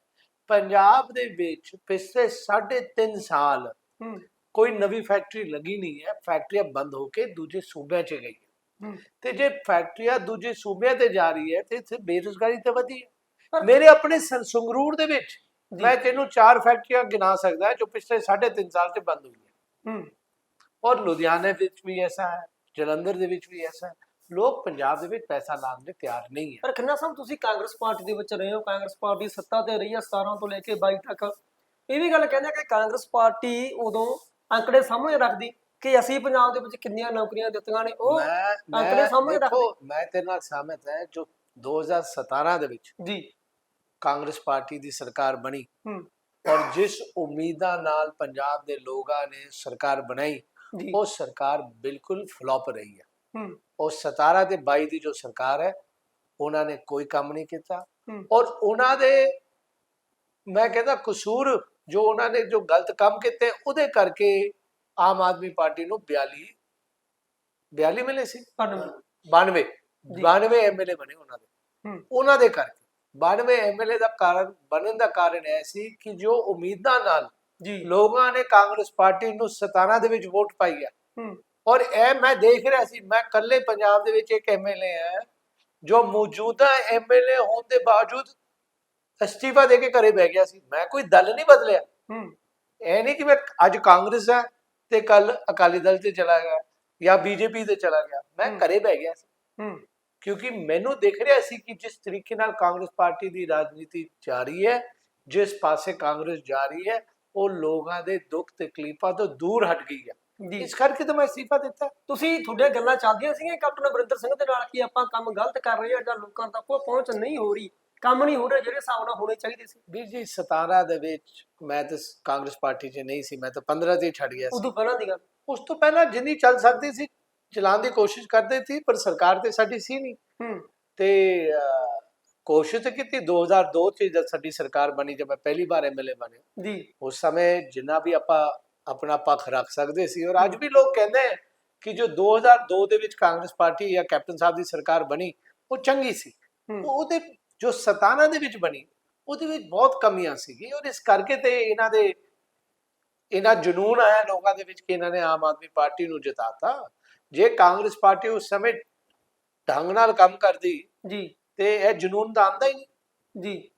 S2: ਪੰਜਾਬ ਦੇ ਵਿੱਚ ਪਿਛਲੇ ਸਾਢੇ ਤਿੰਨ ਸਾਲ
S1: ਹੂੰ।
S2: ਕੋਈ ਨਵੀਂ ਫੈਕਟਰੀ ਲੱਗੀ ਨਹੀਂ ਹੈ। ਫੈਕਟਰੀਆਂ ਬੰਦ ਹੋ ਕੇ ਦੂਜੇ ਸੂਬਿਆਂ 'ਚ ਗਈਆਂ
S1: ਹੂੰ।
S2: ਤੇ ਜੇ ਫੈਕਟਰੀਆਂ ਦੂਜੇ ਸੂਬਿਆਂ ਤੇ ਜਾ ਰਹੀ ਹੈ ਤੇ ਇੱਥੇ ਬੇਰੁਜ਼ਗਾਰੀ ਤਾਂ ਵਧੀ ਹੈ। ਮੇਰੇ ਆਪਣੇ ਸੰ- ਸੰਗਰੂਰ ਦੇ ਵਿੱਚ। ਮੈਂ ਤੈਨੂੰ ਚਾਰ ਫੈਕਟਰੀਆਂ ਗਿਣਾ ਸਕਦਾ ਜੋ ਪਿਛਲੇ 3.5 ਸਾਲ 'ਚ ਬੰਦ ਹੋਈਆਂ।
S1: ਹੂੰ।
S2: ਔਰ ਲੁਧਿਆਣੇ ਵਿੱਚ ਵੀ ਐਸਾ ਹੈ। ਜਲੰਧਰ ਦੇ ਵਿੱਚ ਵੀ ਐਸਾ ਲੋਕ ਪੰਜਾਬ ਦੇ ਵਿੱਚ ਪੈਸਾ ਲਾਉਣ ਦੇ ਤਿਆਰ ਨਹੀਂ ਹੈ।
S1: ਪਰ ਖੰਨਾ ਸਾਹਿਬ ਤੁਸੀਂ ਕਾਂਗਰਸ ਪਾਰਟੀ ਦੇ ਵਿੱਚ ਰਹੇ ਹੋ ਕਾਂਗਰਸ ਪਾਰਟੀ ਸੱਤਾ ਤੇ ਰਹੀ ਹੈ 17 ਤੋਂ ਲੈ ਕੇ 22 ਤੱਕ। ਇਹ ਵੀ ਗੱਲ ਕਹਿੰਦੇ ਕਿ ਕਾਂਗਰਸ ਪਾਰਟੀ ਉਦੋਂ ਅੰਕੜੇ ਸਾਹਮਣੇ ਰੱਖਦੀ ਕਿ ਅਸੀਂ ਪੰਜਾਬ ਦੇ ਵਿੱਚ ਕਿੰਨੀਆਂ ਨੌਕਰੀਆਂ ਦਿੱਤੀਆਂ ਨੇ ਉਹ ਅੰਕੜੇ ਸਾਹਮਣੇ
S2: ਦੇਖੋ ਮੈਂ ਤੇਰੇ ਨਾਲ ਸਹਿਮਤ ਹੈ ਜੋ 2017 ਦੇ ਵਿੱਚ
S1: ਜੀ।
S2: ਕਾਂਗਰਸ ਪਾਰਟੀ ਦੀ ਸਰਕਾਰ ਬਣੀ
S1: ਹੂੰ।
S2: ਔਰ ਜਿਸ ਉਮੀਦਾਂ ਨਾਲ ਪੰਜਾਬ ਦੇ ਲੋਕਾਂ ਨੇ ਸਰਕਾਰ ਬਣਾਈ ਉਹ ਸਰਕਾਰ ਬਿਲਕੁਲ ਫਲॉप ਰਹੀ ਹੈ। ਉਹ 17 ਤੇ 22 ਦੀ ਜੋ ਸਰਕਾਰ ਹੈ ਉਹਨਾਂ ਨੇ ਕੋਈ ਕੰਮ ਨਹੀਂ ਕੀਤਾ। ਔਰ ਉਹਨਾਂ ਦੇ ਮੈਂ ਕਹਿੰਦਾ ਕਸੂਰ ਜੋ ਉਹਨਾਂ ਨੇ ਜੋ ਗਲਤ ਕੰਮ ਕੀਤੇ ਉਹਦੇ ਕਰਕੇ ਆਮ ਆਦਮੀ ਪਾਰਟੀ ਨੂੰ 42 42 ਮਿਲੇ ਸੀ?
S1: ਧੰਨਵਾਦ
S2: 92
S1: ਜੀ।
S2: 92 ਐਮਐਲਏ ਬਣੇ ਉਹਨਾਂ ਦੇ। ਉਹਨਾਂ ਦੇ ਕਰਕੇ। 92 ਐਮਐਲਏ ਦਾ ਕਾਰਨ ਬਣਨ ਦਾ ਕਾਰਨ ਇਹ ਸੀ ਕਿ ਜੋ ਉਮੀਦਾਂ ਨਾਲ
S1: ਜੀ।
S2: ਲੋਕਾਂ ਨੇ ਕਾਂਗਰਸ ਪਾਰਟੀ ਨੂੰ 17 ਦੇ ਵਿੱਚ ਵੋਟ ਪਾਈ ਹੈ। ਔਰ ਇਹ ਮੈਂ ਦੇਖ ਰਿਹਾ ਸੀ ਮੈਂ ਕੱਲੇ ਪੰਜਾਬ ਦੇ ਵਿੱਚ ਇੱਕ ਐਮਐਲਏ ਹੈ ਜੋ ਮੌਜੂਦਾ ਐਮਐਲਏ ਹੋਣ ਦੇ ਬਾਵਜੂਦ ਅਸਤੀਫਾ ਦੇ ਕੇ ਘਰੇ ਬਹਿ ਗਿਆ ਸੀ। ਮੈਂ ਕੋਈ ਦਲ ਨਹੀਂ ਬਦਲਿਆ।
S1: ਹੂੰ।
S2: ਇਹ ਨਹੀਂ ਕਿ ਮੈਂ ਅੱਜ ਕਾਂਗਰਸ ਹੈ ਤੇ ਕੱਲ ਅਕਾਲੀ ਦਲ ਤੇ ਚਲਾ ਗਿਆ ਜਾਂ ਬੀਜੇਪੀ ਤੇ ਚਲਾ ਗਿਆ। ਮੈਂ। ਘਰੇ ਬਹਿ ਗਿਆ ਸੀ। ਕਿਉਂਕਿ ਮੈਨੂੰ ਦਿਖ ਰਿਹਾ ਸੀ ਕਿ ਜਿਸ ਤਰੀਕੇ ਨਾਲ ਕਾਂਗਰਸ ਪਾਰਟੀ ਦੀ ਰਾਜਨੀਤੀ ਜਾ ਰਹੀ ਹੈ ਜਿਸ ਪਾਸੇ ਕਾਂਗਰਸ ਜਾ ਰਹੀ ਹੈ ਉਹ ਲੋਕਾਂ ਦੇ ਦੁੱਖ ਤਕਲੀਫਾਂ ਤੋਂ ਦੂਰ ਹਟ ਗਈ ਹੈ
S1: ਜੀ।
S2: ਇਸ ਕਰਕੇ ਤਾਂ ਮੈਂ ਅਸਤੀਫਾ ਦਿੱਤਾ।
S1: ਤੁਸੀਂ ਤੁਹਾਡੀਆਂ ਗੱਲਾਂ ਚੱਲਦੀਆਂ ਸੀਗੀਆਂ ਕੈਪਟਨ ਅਮਰਿੰਦਰ ਸਿੰਘ ਦੇ ਨਾਲ ਕਿ ਆਪਾਂ ਕੰਮ ਗਲਤ ਕਰ ਰਹੇ ਹਾਂ ਜਾਂ ਲੋਕਾਂ ਤੱਕ ਉਹ ਪਹੁੰਚ ਨਹੀਂ ਹੋ ਰਹੀ। ਕੰਮ ਨਹੀਂ ਹੋ ਰਿਹਾ ਜਿਹੜੇ ਹਿਸਾਬ ਨਾਲ ਹੋਣੇ ਚਾਹੀਦੇ ਸੀ।
S2: ਵੀਰ ਜੀ 17 ਦੇ ਵਿੱਚ ਮੈਂ ਤਾਂ ਕਾਂਗਰਸ ਪਾਰਟੀ 'ਚ ਨਹੀਂ ਸੀ ਮੈਂ ਤਾਂ 15 ਤੇ ਛੱਡ ਗਿਆ ਸੀ।
S1: ਉਦੋਂ ਪਹਿਲਾਂ ਦੀ ਗੱਲ।
S2: ਉਸ ਤੋਂ ਪਹਿਲਾਂ ਜਿੰਨੀ ਚੱਲ ਸਕਦੀ ਸੀ ਚਲਾਉਣ ਦੀ ਕੋਸ਼ਿਸ਼ ਕਰਦੇ ਸੀ ਪਰ ਸਰਕਾਰ ਤੇ ਸਾਡੀ ਸੀ ਨਹੀਂ।
S1: ਹੂੰ।
S2: ਤੇ ਕੋਸ਼ਿਸ਼ ਤਾਂ ਕੀਤੀ 2002 ਚ ਜਦ ਸਾਡੀ ਸਰਕਾਰ ਬਣੀ ਜਦ ਮੈਂ ਪਹਿਲੀ ਵਾਰ ਐਮਐਲਏ ਬਣੇ
S1: ਜੀ।
S2: ਉਸ ਸਮੇਂ ਜਿੰਨਾ ਵੀ ਆਪਾਂ ਆਪਣਾ ਪੱਖ ਰੱਖ ਸਕਦੇ ਸੀ ਔਰ ਅੱਜ ਵੀ ਲੋਕ ਕਹਿੰਦੇ ਹੈ ਕਿ ਜੋ 2002 ਦੇ ਵਿੱਚ ਕਾਂਗਰਸ ਪਾਰਟੀ ਜਾਂ ਕੈਪਟਨ ਸਾਹਿਬ ਦੀ ਸਰਕਾਰ ਬਣੀ ਉਹ ਚੰਗੀ ਸੀ। ਉਹਦੇ ਜੋ 17 ਦੇ ਵਿੱਚ ਬਣੀ ਉਹਦੇ ਵਿੱਚ ਬਹੁਤ ਕਮੀਆਂ ਸੀਗੀ ਔਰ ਇਸ ਕਰਕੇ ਤੇ ਇਹਨਾਂ ਦੇ ਇਹਨਾਂ ਜਨੂਨ ਆਇਆ ਲੋਕਾਂ ਦੇ ਵਿੱਚ ਕਿ ਇਹਨਾਂ ਨੇ ਆਮ ਆਦਮੀ ਪਾਰਟੀ ਨੂੰ ਜਿਤਾਤਾ। ਜੇ ਕਾਂਗਰਸ ਪਾਰਟੀ ਉਸ ਸਮੇਂ ਢੰਗ ਨਾਲ ਕੰਮ ਕਰਦੀ
S1: ਜੀ।
S2: ਤੇ ਇਹ ਜਨੂਨ ਤਾਂ ਆਂਦਾ ਹੀ ਨਹੀਂ।
S1: ਜੀ।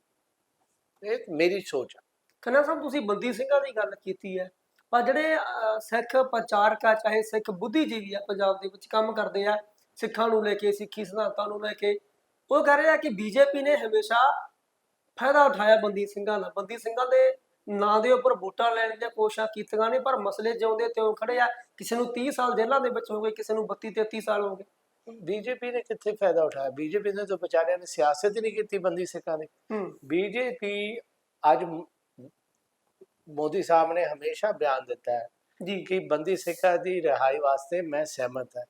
S2: ਇਹ ਮੇਰੀ ਸੋਚ ਹੈ
S1: ਖੰਨਾ ਸਾਹਿਬ ਤੁਸੀਂ ਬੰਦੀ ਸਿੰਘਾਂ ਦੀ ਗੱਲ ਕੀਤੀ ਹੈ ਪਰ ਜਿਹੜੇ ਸਿੱਖ ਪ੍ਰਚਾਰਕ ਆ ਚਾਹੇ ਸਿੱਖ ਬੁੱਧੀਜੀਵੀ ਆ ਪੰਜਾਬ ਦੇ ਵਿੱਚ ਕੰਮ ਕਰਦੇ ਆ ਸਿੱਖਾਂ ਨੂੰ ਲੈ ਕੇ ਸਿੱਖੀ ਸਿਧਾਂਤਾਂ ਨੂੰ ਲੈ ਕੇ ਉਹ ਕਹਿ ਰਹੇ ਆ ਕਿ ਬੀਜੇਪੀ ਨੇ ਹਮੇਸ਼ਾ ਫਾਇਦਾ ਉਠਾਇਆ ਬੰਦੀ ਸਿੰਘਾਂ ਦਾ। ਬੰਦੀ ਸਿੰਘਾਂ ਦੇ ਨਾਂ ਦੇ ਉੱਪਰ ਵੋਟਾਂ ਲੈਣ ਦੀਆਂ ਕੋਸ਼ਿਸ਼ਾਂ ਕੀਤੀਆਂ ਨੇ ਪਰ ਮਸਲੇ ਜਿਉਂਦੇ ਤਿਉਂ ਖੜੇ ਆ। ਕਿਸੇ ਨੂੰ 30 ਸਾਲ ਜੇਲ੍ਹਾਂ ਦੇ ਵਿੱਚ ਹੋ ਗਏ ਕਿਸੇ ਨੂੰ 32 33 ਸਾਲ ਹੋ ਗਏ।
S2: ਬੀਜੇਪੀ ਨੇ ਕਿੱਥੇ ਫਾਇਦਾ ਉਠਾਇਆ? ਬੀਜੇਪੀ ਨੇ ਤਾਂ ਵਿਚਾਰਿਆਂ ਨੇ ਸਿਆਸਤ ਹੀ ਨਹੀਂ ਕੀਤੀ ਬੰਦੀ ਸਿੱਖਾਂ ਦੀ। ਬੀਜੇਪੀ ਅੱਜ ਮ- ਮੋਦੀ ਸਾਹਿਬ ਨੇ ਹਮੇਸ਼ਾ ਬਿਆਨ ਦਿੱਤਾ ਹੈ
S1: ਜੀ।
S2: ਕਿ ਬੰਦੀ ਸਿੱਖਾਂ ਦੀ ਰਿਹਾਈ ਵਾਸਤੇ ਮੈਂ ਸਹਿਮਤ ਹਾਂ।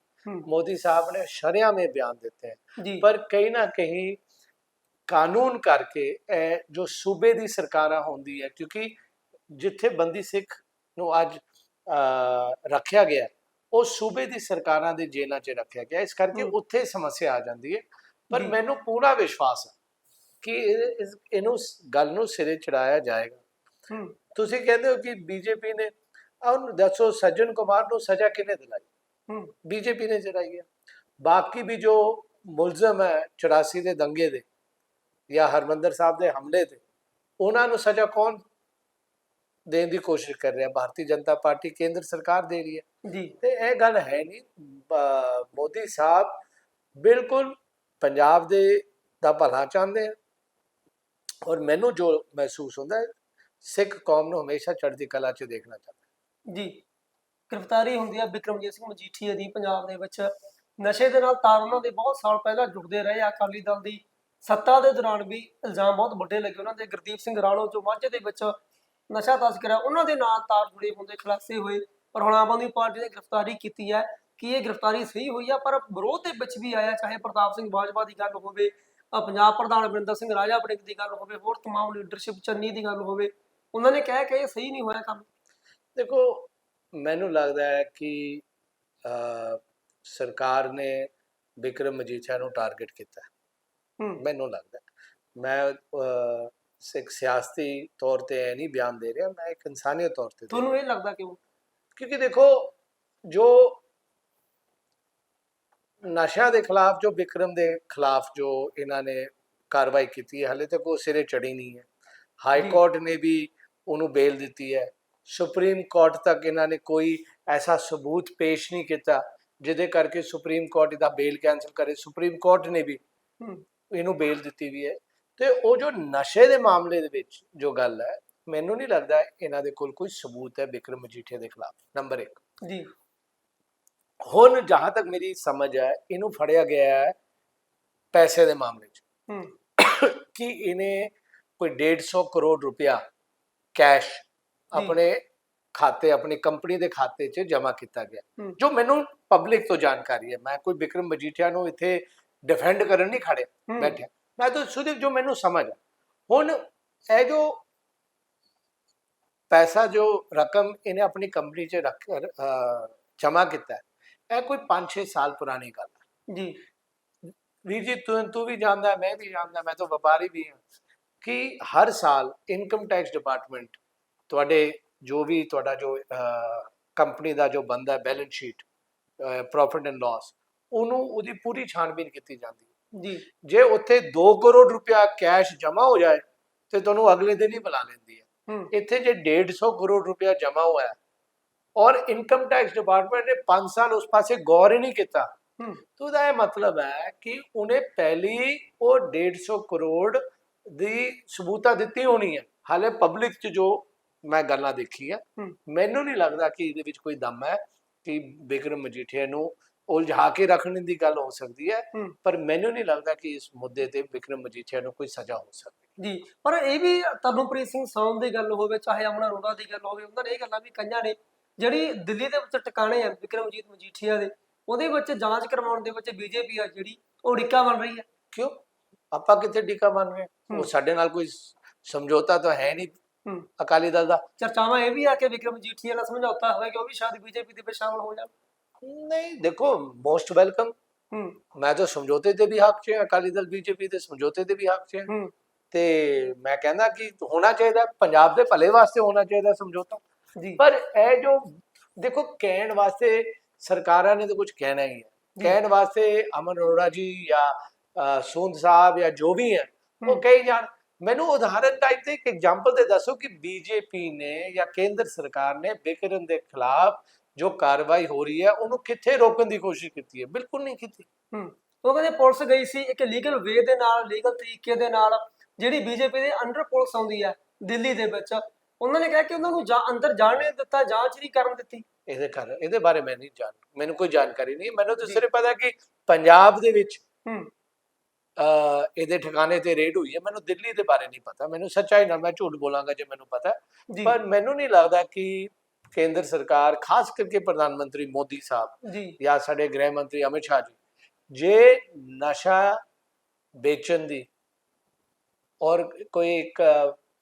S2: ਮੋਦੀ ਸਾਹਿਬ ਨੇ ਸ਼ਰਿਆਂ में ਬਿਆਨ ਦਿੱਤੇ ਪਰ ਕहीं ਨਾ ਕਹੀਂ ਕਾਨੂੰਨ ਕਰਕੇ ਇਹ ਜੋ ਸੂਬੇ ਦੀ ਸਰਕਾਰਾਂ ਹੁੰਦੀ ਹੈ ਕਿਉਂਕਿ ਜਿੱਥੇ ਬੰਦੀ ਸਿੱਖ ਨੂੰ ਅੱਜ ਰੱਖਿਆ ਗਿਆ ਉਹ ਸੂਬੇ ਦੀ ਸਰਕਾਰਾਂ ਦੇ ਜੇਲ੍ਹਾਂ 'ਚ ਰੱਖਿਆ ਗਿਆ। ਇਸ ਕਰਕੇ। ਉੱਥੇ ਸਮੱਸਿਆ ਆ ਜਾਂਦੀ ਹੈ। ਪਰ। ਮੈਨੂੰ ਪੂਰਾ ਵਿਸ਼ਵਾਸ ਹੈ ਕਿ ਇਹਨੂੰ ਗੱਲ ਨੂੰ ਸਿਰੇ ਚੜਾਇਆ ਜਾਏਗਾ। ਤੁਸੀਂ ਕਹਿੰਦੇ ਹੋ ਕਿ ਬੀਜੇਪੀ ਨੇ ਉਹਨੂੰ ਦੱਸੋ ਸੱਜਣ ਕੁਮਾਰ ਨੂੰ ਸਜ਼ਾ ਕਿਹਨੇ ਦਿਲਾਈ? ਬੀਜੇਪੀ ਨੇ ਦਿਲਾਈ ਹੈ। ਬਾਕੀ ਵੀ ਜੋ ਮੁਲਜ਼ਮ ਹੈ 84 ਦੇ ਦੰਗੇ ਦੇ ਜਾਂ ਹਰਮੰਦਰ ਸਾਹਿਬ ਦੇ ਹਮਲੇ ਦੇ ਉਹਨਾਂ ਨੂੰ ਸਜ਼ਾ ਕੌਣ ਦੇਣ ਦੀ ਕੋਸ਼ਿਸ਼ ਕਰ ਰਿਹਾ। ਭਾਰਤੀ ਜਨਤਾ ਪਾਰਟੀ ਕੇਂਦਰ ਸਰਕਾਰ ਦੇ ਰਹੀ ਹੈ।
S1: ਜੀ।
S2: ਤੇ ਇਹ ਗੱਲ ਹੈ ਨਹੀਂ ਮੋਦੀ ਸਾਹਿਬ ਬਿਲਕੁਲ ਪੰਜਾਬ ਦੇ ਦਾ ਭਲਾ ਚਾਹੁੰਦੇ ਆ। ਔਰ ਮੈਨੂੰ ਜੋ ਮਹਿਸੂਸ ਹੁੰਦਾ ਹੈ ਸਿੱਖ ਕੌਮ ਨੂੰ ਹਮੇਸ਼ਾ ਚੜ੍ਹਦੀ ਕਲਾ 'ਚ ਦੇਖਣਾ ਚਾਹੁੰਦਾ
S1: ਜੀ। ਗ੍ਰਿਫਤਾਰੀ ਹੁੰਦੀ ਹੈ ਵਿਕਰਮਜੀਤ ਸਿੰਘ ਮਜੀਠੀਆ ਦੀ ਪੰਜਾਬ ਦੇ ਵਿੱਚ। ਨਸ਼ੇ ਦੇ ਨਾਲ ਤਾਰ ਉਹਨਾਂ ਦੇ ਬਹੁਤ ਸਾਲ ਪਹਿਲਾਂ ਜੁੜਦੇ ਰਹੇ। ਆ ਅਕਾਲੀ ਦਲ ਦੀ ਸੱਤਾ ਦੇ ਦੌਰਾਨ ਵੀ ਇਲਜ਼ਾਮ ਬਹੁਤ ਵੱਡੇ ਲੱਗੇ ਉਹਨਾਂ ਦੇ। ਗੁਰਦੀਪ ਸਿੰਘ ਰਾਣੋ ਜੋ ਮਾਝੇ ਦੇ ਵਿੱਚ ਨਸ਼ਾ ਤਸਕਰ ਹੈ। ਉਹਨਾਂ ਦੇ ਨਾਲ ਤਾਰ ਜੁੜੇ ਹੁੰਦੇ ਖੁਲਾਸੇ ਹੋਏ। ਪਰ ਹੁਣ ਆਮ ਆਦਮੀ ਪਾਰਟੀ ਨੇ ਗ੍ਰਿਫਤਾਰੀ ਕੀਤੀ ਹੈ ਕਿ ਇਹ ਗ੍ਰਿਫਤਾਰੀ ਸਹੀ ਹੋਈ ਆ ਪਰ ਵਿਰੋਧ ਦੇ ਵਿੱਚ ਵੀ ਆਇਆ ਚਾਹੇ ਪ੍ਰਤਾਪ ਸਿੰਘ ਬਾਜਵਾ ਦੀ ਗੱਲ ਹੋਵੇ ਪੰਜਾਬ ਪ੍ਰਧਾਨ ਅਮਰਿੰਦਰ ਸਿੰਘ ਰਾਜਾ ਵੜਿੰਗ ਦੀ ਗੱਲ ਹੋਵੇ ਹੋਰ ਤਮਾਮ ਲੀਡਰਸ਼ਿਪ ਚੰਨੀ ਦੀ ਗੱਲ ਹੋਵੇ ਉਹਨਾਂ ਨੇ ਕਿਹਾ ਕਿ ਇਹ ਸਹੀ ਨਹੀਂ ਹੋਇਆ ਕੰਮ।
S2: ਦੇਖੋ ਮੈਨੂੰ ਲੱਗਦਾ ਹੈ ਕਿ ਸਰਕਾਰ ਨੇ ਵਿਕਰਮ ਮਜੀਠੀਆ ਨੂੰ ਟਾਰਗੇਟ ਕੀਤਾ ਮੈਨੂੰ ਲੱਗਦਾ। ਮੈਂ ਸਿੱਖ ਸਿਆਸਤੀ ਤੌਰ ਤੇ ਇਹ ਨਹੀਂ ਬਿਆਨ ਦੇ ਰਿਹਾ ਮੈਂ ਇੱਕ ਇਨਸਾਨੀਅਤ ਤੌਰ ਤੇ
S1: ਤੁਹਾਨੂੰ ਇਹ ਲੱਗਦਾ ਕਿਉਂ?
S2: ਕਿਉਂਕਿ ਦੇਖੋ ਜੋ ਨਸ਼ਾ ਦੇ ਖਿਲਾਫ ਜੋ ਵਿਕਰਮ ਦੇ ਖਿਲਾਫ ਜੋ ਇਹਨਾਂ ਨੇ ਕਾਰਵਾਈ ਕੀਤੀ ਹੈ ਹਲੇ ਤੱਕ ਉਹ ਸਿਰੇ ਚੜੀ ਨਹੀਂ ਹੈ। ਹਾਈ। ਕੋਰਟ ਨੇ ਵੀ ਉਹਨੂੰ ਬੇਲ ਦਿੱਤੀ ਹੈ। ਸੁਪਰੀਮ ਕੋਰਟ ਤੱਕ ਇਹਨਾਂ ਨੇ ਕੋਈ ਐਸਾ ਸਬੂਤ ਪੇਸ਼ ਨਹੀਂ ਕੀਤਾ ਜਿਹਦੇ ਕਰਕੇ ਸੁਪਰੀਮ ਕੋਰਟ ਇਹਦਾ ਬੇਲ ਕੈਨਸਲ ਕਰੇ। ਸੁਪਰੀਮ ਕੋਰਟ ਨੇ ਵੀ ਇਹਨੂੰ ਬੇਲ ਦਿੱਤੀ ਵੀ ਹੈ। ਤੇ ਉਹ ਜੋ ਨਸ਼ੇ ਦੇ ਮਾਮਲੇ ਦੇ ਵਿੱਚ ਜੋ ਗੱਲ ਹੈ ਮੈਨੂੰ ਨਹੀਂ ਲੱਗਦਾ ਇਹਨਾਂ ਦੇ ਕੋਲ ਕੋਈ ਸਬੂਤ ਹੈ ਵਿਕਰਮ ਮਜੀਠੀਆ ਦੇ ਖਿਲਾਫ। ਨੰਬਰ 1
S1: ਜੀ।
S2: ਹੁਣ ਜਹਾਂ ਤੱਕ ਮੇਰੀ ਸਮਝ ਹੈ ਇਹਨੂੰ ਫੜਿਆ ਗਿਆ ਹੈ ਪੈਸੇ ਦੇ ਮਾਮਲੇ 'ਚ। ਕਿ ਇਹਨੇ ਕੋਈ 150 ਕਰੋੜ ਰੁਪਇਆ ਕੈਸ਼ ਆਪਣੇ ਖਾਤੇ ਆਪਣੀ ਕੰਪਨੀ ਦੇ ਖਾਤੇ 'ਚ ਜਮ੍ਹਾਂ ਕੀਤਾ ਗਿਆ। ਜੋ ਮੈਨੂੰ ਪਬਲਿਕ ਤੋਂ ਜਾਣਕਾਰੀ ਹੈ। ਮੈਂ ਕੋਈ ਵਿਕਰਮ ਮਜੀਠੀਆ ਨੂੰ ਇੱਥੇ ਡਿਫੈਂਡ ਕਰਨ ਨਹੀਂ ਖੜਿਆ
S1: ਹੂੰ,
S2: ਬੈਠਿਆ। ਮੈਂ ਤਾਂ ਸਿਰਫ ਜੋ ਮੈਨੂੰ ਸਮਝ ਆ। ਹੁਣ ਇਹ ਜੋ ਪੈਸਾ ਜੋ ਰਕਮ ਇਹਨੇ ਆਪਣੀ ਕੰਪਨੀ 'ਚ ਰੱਖ ਜਮਾ ਕੀਤਾ ਇਹ ਕੋਈ 5-6 ਸਾਲ ਪੁਰਾਣੀ ਗੱਲ ਹੈ
S1: ਜੀ।
S2: ਵੀਰ ਜੀ ਤੂੰ ਤੂੰ ਵੀ ਜਾਣਦਾ ਮੈਂ ਵੀ ਜਾਣਦਾ ਮੈਂ ਤਾਂ ਵਪਾਰੀ ਵੀ ਹਾਂ ਕਿ ਹਰ ਸਾਲ ਇਨਕਮ ਟੈਕਸ ਡਿਪਾਰਟਮੈਂਟ ਤੁਹਾਡੇ ਜੋ ਵੀ ਤੁਹਾਡਾ ਜੋ ਕੰਪਨੀ ਦਾ ਜੋ ਬੰਦਾ balance sheet profit and loss ਉਹਨੂੰ ਉਹਦੀ ਪੂਰੀ ਛਾਣਬੀਨ ਕੀਤੀ ਜਾਂਦੀ
S1: ਜੀ।
S2: ਜੇ ਉੱਥੇ 2 ਕਰੋੜ ਰੁਪਇਆ ਕੈਸ਼ ਜਮਾ ਹੋ ਜਾਏ ਤੇ ਤੁਹਾਨੂੰ ਅਗਲੇ ਦਿਨ ਹੀ ਬੁਲਾ ਲੈਂਦੀ ਹੈ। ਇੱਥੇ ਜੇ 150 ਕਰੋੜ ਰੁਪਇਆ ਜਮਾ ਹੋਇਆ ਔਰ ਇਨਕਮ ਟੈਕਸ ਡਿਪਾਰਟਮੈਂਟ ਨੇ 5 ਸਾਲ ਉਸ ਪਾਸੇ ਗੌਰ ਹੀ ਨਹੀਂ ਕੀਤਾ ਤਾਂ ਉਹਦਾ ਇਹ ਮਤਲਬ ਹੈ ਕਿ ਉਹਨੇ ਪਹਿਲੀ ਉਹ 150 ਕਰੋੜ ਦੀ ਸਬੂਤਾ ਦਿੱਤੀ ਹੋਣੀ ਹੈ ਹਾਲੇ ਪਬਲਿਕ 'ਚ ਜੋ ਮੈਂ ਗੱਲਾਂ ਦੇਖੀ ਆ। ਮੈਨੂੰ ਨਹੀਂ ਲੱਗਦਾ ਕਿ ਇਹਦੇ ਵਿੱਚ ਕੋਈ ਦਮ ਹੈ ਕਿ ਬਿਕਰਮ ਮਜੀਠੀਆ ਨੂੰ ਉਲਝਾ ਕੇ ਰੱਖਣ ਦੀ ਗੱਲ ਹੋ ਸਕਦੀ ਹੈ ਪਰ ਮੈਨੂੰ ਨਹੀਂ ਲੱਗਦਾ ਕਿ ਇਸ ਮੁੱਦੇ ਤੇ ਬਿਕਰਮ ਮਜੀਠੀਆ ਨੂੰ ਕੋਈ ਸਜ਼ਾ ਹੋ ਸਕਦੀ।
S1: ਜੀ ਪਰ ਇਹ ਵੀ ਤਰਨਪ੍ਰੀਤ ਸਿੰਘ ਸੌਨ ਦੀ ਗੱਲ ਹੋਵੇ ਚਾਹੇ ਅਮਨ ਅਰੋੜਾ ਦੀ ਗੱਲ ਹੋਵੇ ਉਹਨਾਂ ਨੇ ਇਹ ਗੱਲਾਂ ਵੀ ਕਈਆਂ ਨੇ ਜਿਹੜੀ ਦਿੱਲੀ ਦੇ ਵਿੱਚ ਟਿਕਾਣੇ ਆ ਵਿਕਰਮਜੀਤ ਮਜੀਠੀਆ ਦੇ ਉਹਦੇ ਵਿੱਚ ਜਾਂਚ ਕਰਵਾਉਣ ਦੇ ਵਿੱਚ ਬੀਜੇਪੀ ਆ ਜਿਹੜੀ ਉਹ ਡਿੱਕਾ ਬਣ ਰਹੀ ਹੈ।
S2: ਕਿਉਂ? ਆਪਾਂ ਕਿੱਥੇ ਟਿਕਾ ਬਣ ਰਹੇ? ਉਹ। ਸਾਡੇ ਨਾਲ ਕੋਈ ਸ- ਸਮਝੌਤਾ ਤਾਂ ਹੈ ਨਹੀਂ। ਅਕਾਲੀ ਦਲ ਦਾ।
S1: ਚਰਚਾਵਾਂ ਇਹ ਵੀ ਆ ਕਿ ਵਿਕਰਮ ਮਜੀਠੀਆ ਨਾਲ ਸਮਝੌਤਾ ਹੋਇਆ ਕਿ ਉਹ ਵੀ ਸ਼ਾਇਦ ਬੀਜੇਪੀ ਦੇ ਵਿੱਚ ਸ਼ਾਮਲ ਹੋ ਜਾਣ।
S2: ਨਹੀਂ ਦੇਖੋ ਮੋਸਟ ਵੈਲਕਮ
S1: ਹੂੰ
S2: ਮੈਂ ਤਾਂ ਸਮਝੌਤੇ ਤੇ ਵੀ ਹੱਕ 'ਚ ਹਾਂ ਅਕਾਲੀ ਦਲ ਬੀਜੇਪੀ ਦੇ ਸਮਝੌਤੇ ਤੇ ਵੀ ਹੱਕ 'ਚ ਹਾਂ
S1: ਹੂੰ
S2: ਤੇ ਮੈਂ ਕਹਿੰਦਾ ਕਿ ਹੋਣਾ ਚਾਹੀਦਾ ਪੰਜਾਬ ਦੇ ਭਲੇ ਵਾਸਤੇ ਹੋਣਾ ਚਾਹੀਦਾ ਸਮਝੌਤਾ
S1: ਜੀ
S2: ਪਰ ਇਹ ਜੋ ਦੇਖੋ ਕਹਿਣ ਵਾਸਤੇ ਸਰਕਾਰਾਂ ਨੇ ਤਾਂ ਕੁਝ ਕਹਿਣਾ ਹੀ ਹੈ। ਕਹਿਣ ਵਾਸਤੇ ਅਮਨ ਅਰੋੜਾ ਜੀ ਜਾਂ ਅ, ਸੂੰਦ ਸਾਹਿਬ ਜਾਂ ਜੋ ਵੀ ਹੈ ਉਹ
S1: ਹੂੰ।
S2: ਕਹੀ ਜਾਣ ਮੈਨੂੰ ਉਦਾਹਰਨ ਟਾਈਪ ਤੇ ਇੱਕ ਐਗਜ਼ਾਮਪਲ ਦੇ ਦੱਸੋ ਕਿ ਬੀਜੇਪੀ ਨੇ ਜਾਂ ਕੇਂਦਰ ਸਰਕਾਰ ਨੇ ਬਿਕਰਮ ਦੇ ਖਿਲਾਫ ਜੋ ਕਾਰਵਾਈ ਹੋ ਰਹੀ ਹੈ ਉਹਨੂੰ ਕਿੱਥੇ ਰੋਕਣ ਦੀ ਕੋਸ਼ਿਸ਼ ਕੀਤੀ ਹੈ? ਬਿਲਕੁਲ ਨਹੀਂ ਕੀਤੀ।
S1: ਹੂੰ। ਉਹ ਕਹਿੰਦੇ ਪੁਲਿਸ ਗਈ ਸੀ ਇੱਕ ਲੀਗਲ ਵੇ ਦੇ ਨਾਲ ਲੀਗਲ ਤਰੀਕੇ ਦੇ ਨਾਲ ਜਿਹੜੀ ਬੀਜੇਪੀ ਦੇ ਅੰਡਰ ਪੁਲਿਸ ਆਉਂਦੀ ਹੈ ਦਿੱਲੀ ਦੇ ਵਿੱਚ ਉਹਨਾਂ ਨੇ ਕਿਹਾ ਕਿ ਉਹਨਾਂ ਨੂੰ ਜਾਂ ਅੰਦਰ ਜਾਣ ਨਹੀਂ ਦਿੱਤਾ ਜਾਂਚ ਨਹੀਂ ਕਰਨ ਦਿੱਤੀ।
S2: ਇਹਦੇ ਕਰ ਇਹਦੇ ਬਾਰੇ ਮੈਂ ਨਹੀਂ ਜਾਣ ਮੈਨੂੰ ਕੋਈ ਜਾਣਕਾਰੀ ਨਹੀਂ। ਮੈਨੂੰ ਤਾਂ। ਸਿਰਫ ਪਤਾ ਕਿ ਪੰਜਾਬ ਦੇ ਵਿੱਚ
S1: ਹੂੰ।
S2: ਅ, ਇਹਦੇ ਠਿਕਾਣੇ ਤੇ ਰੇਡ ਹੋਈ ਹੈ। ਮੈਨੂੰ ਦਿੱਲੀ ਦੇ ਬਾਰੇ ਨਹੀਂ ਪਤਾ। ਮੈਨੂੰ ਸੱਚਾਈ ਨਾਲ ਮੈਂ ਝੂਠ ਬੋਲਾਂਗਾ ਜੇ ਮੈਨੂੰ ਪਤਾ। ਪਰ ਮੈਨੂੰ ਨਹੀਂ ਲੱਗਦਾ ਕਿ ਕੇਂਦਰ ਸਰਕਾਰ ਖਾਸ ਕਰਕੇ ਪ੍ਰਧਾਨ ਮੰਤਰੀ ਮੋਦੀ ਸਾਹਿਬ
S1: ਜੀ।
S2: ਜਾਂ ਸਾਡੇ ਗ੍ਰਹਿ ਮੰਤਰੀ ਅਮਿਤ ਸ਼ਾਹ ਜੀ ਜੇ ਨਸ਼ਾ ਵੇਚਣ ਦੀ ਔਰ ਕੋਈ ਇੱਕ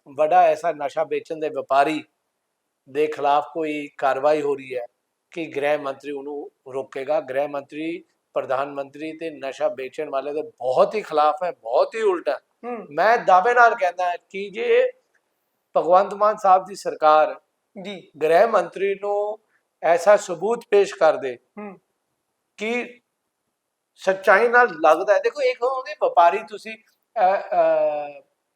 S2: ਬੜਾ ਐਸਾ ਨਸ਼ਾ ਵੇਚਣ ਦੇ ਵਪਾਰੀ ਦੇ ਖਿਲਾਫ ਕੋਈ ਕਾਰਵਾਈ ਹੋ ਰਹੀ ਹੈ ਕਿ ਗ੍ਰਹਿ ਮੰਤਰੀ ਉਹਨੂੰ ਰੋਕੇਗਾ? ਗ੍ਰਹਿ ਮੰਤਰੀ ਪ੍ਰਧਾਨ ਮੰਤਰੀ ਤੇ ਨਸ਼ਾ ਵੇਚਣ ਵਾਲੇ ਦੇ ਬਹੁਤ ਹੀ ਖਿਲਾਫ ਹੈ ਬਹੁਤ ਹੀ ਉਲਟਾ ਮੈਂ ਦਾਅਵੇ ਨਾਲ ਕਹਿੰਦਾ ਕਿ ਜੇ ਭਗਵੰਤ ਮਾਨ ਸਾਹਿਬ ਦੀ ਸਰਕਾਰ
S1: ਜੀ।
S2: ਗ੍ਰਹਿ ਮੰਤਰੀ ਨੂੰ ਐਸਾ ਸਬੂਤ ਪੇਸ਼ ਕਰ ਦੇ ਕਿ ਸੱਚਾਈ ਨਾਲ ਲੱਗਦਾ ਹੈ। ਦੇਖੋ ਇੱਕ ਹੋਗੇ ਵਪਾਰੀ ਤੁਸੀਂ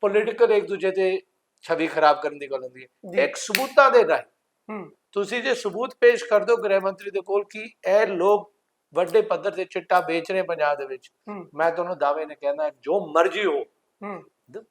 S2: ਪੋਲਿਟੀਕਲ ਇੱਕ ਦੂਜੇ ਤੇ ਛਵੀ ਖਰਾਬ ਕਰਨ ਦੀ ਗੱਲ ਹੁੰਦੀ। ਹੈ। ਇੱਕ ਸਬੂਤਾਂ ਦੇ ਰਾਹੀਂ। ਤੁਸੀਂ ਜੇ ਸਬੂਤ ਪੇਸ਼ ਕਰ ਦਿਓ ਗ੍ਰਹਿ ਮੰਤਰੀ ਦੇ ਕੋਲ ਕਿ ਇਹ ਲੋਕ ਵੱਡੇ ਪੱਧਰ ਤੇ ਚਿੱਟਾ ਵੇਚ ਰਹੇ ਪੰਜਾਬ ਦੇ ਵਿੱਚ ਮੈਂ ਤੁਹਾਨੂੰ ਦਾਅਵੇ ਨੇ ਕਹਿੰਦਾ ਜੋ ਮਰਜ਼ੀ ਹੋ
S1: ਹੂੰ।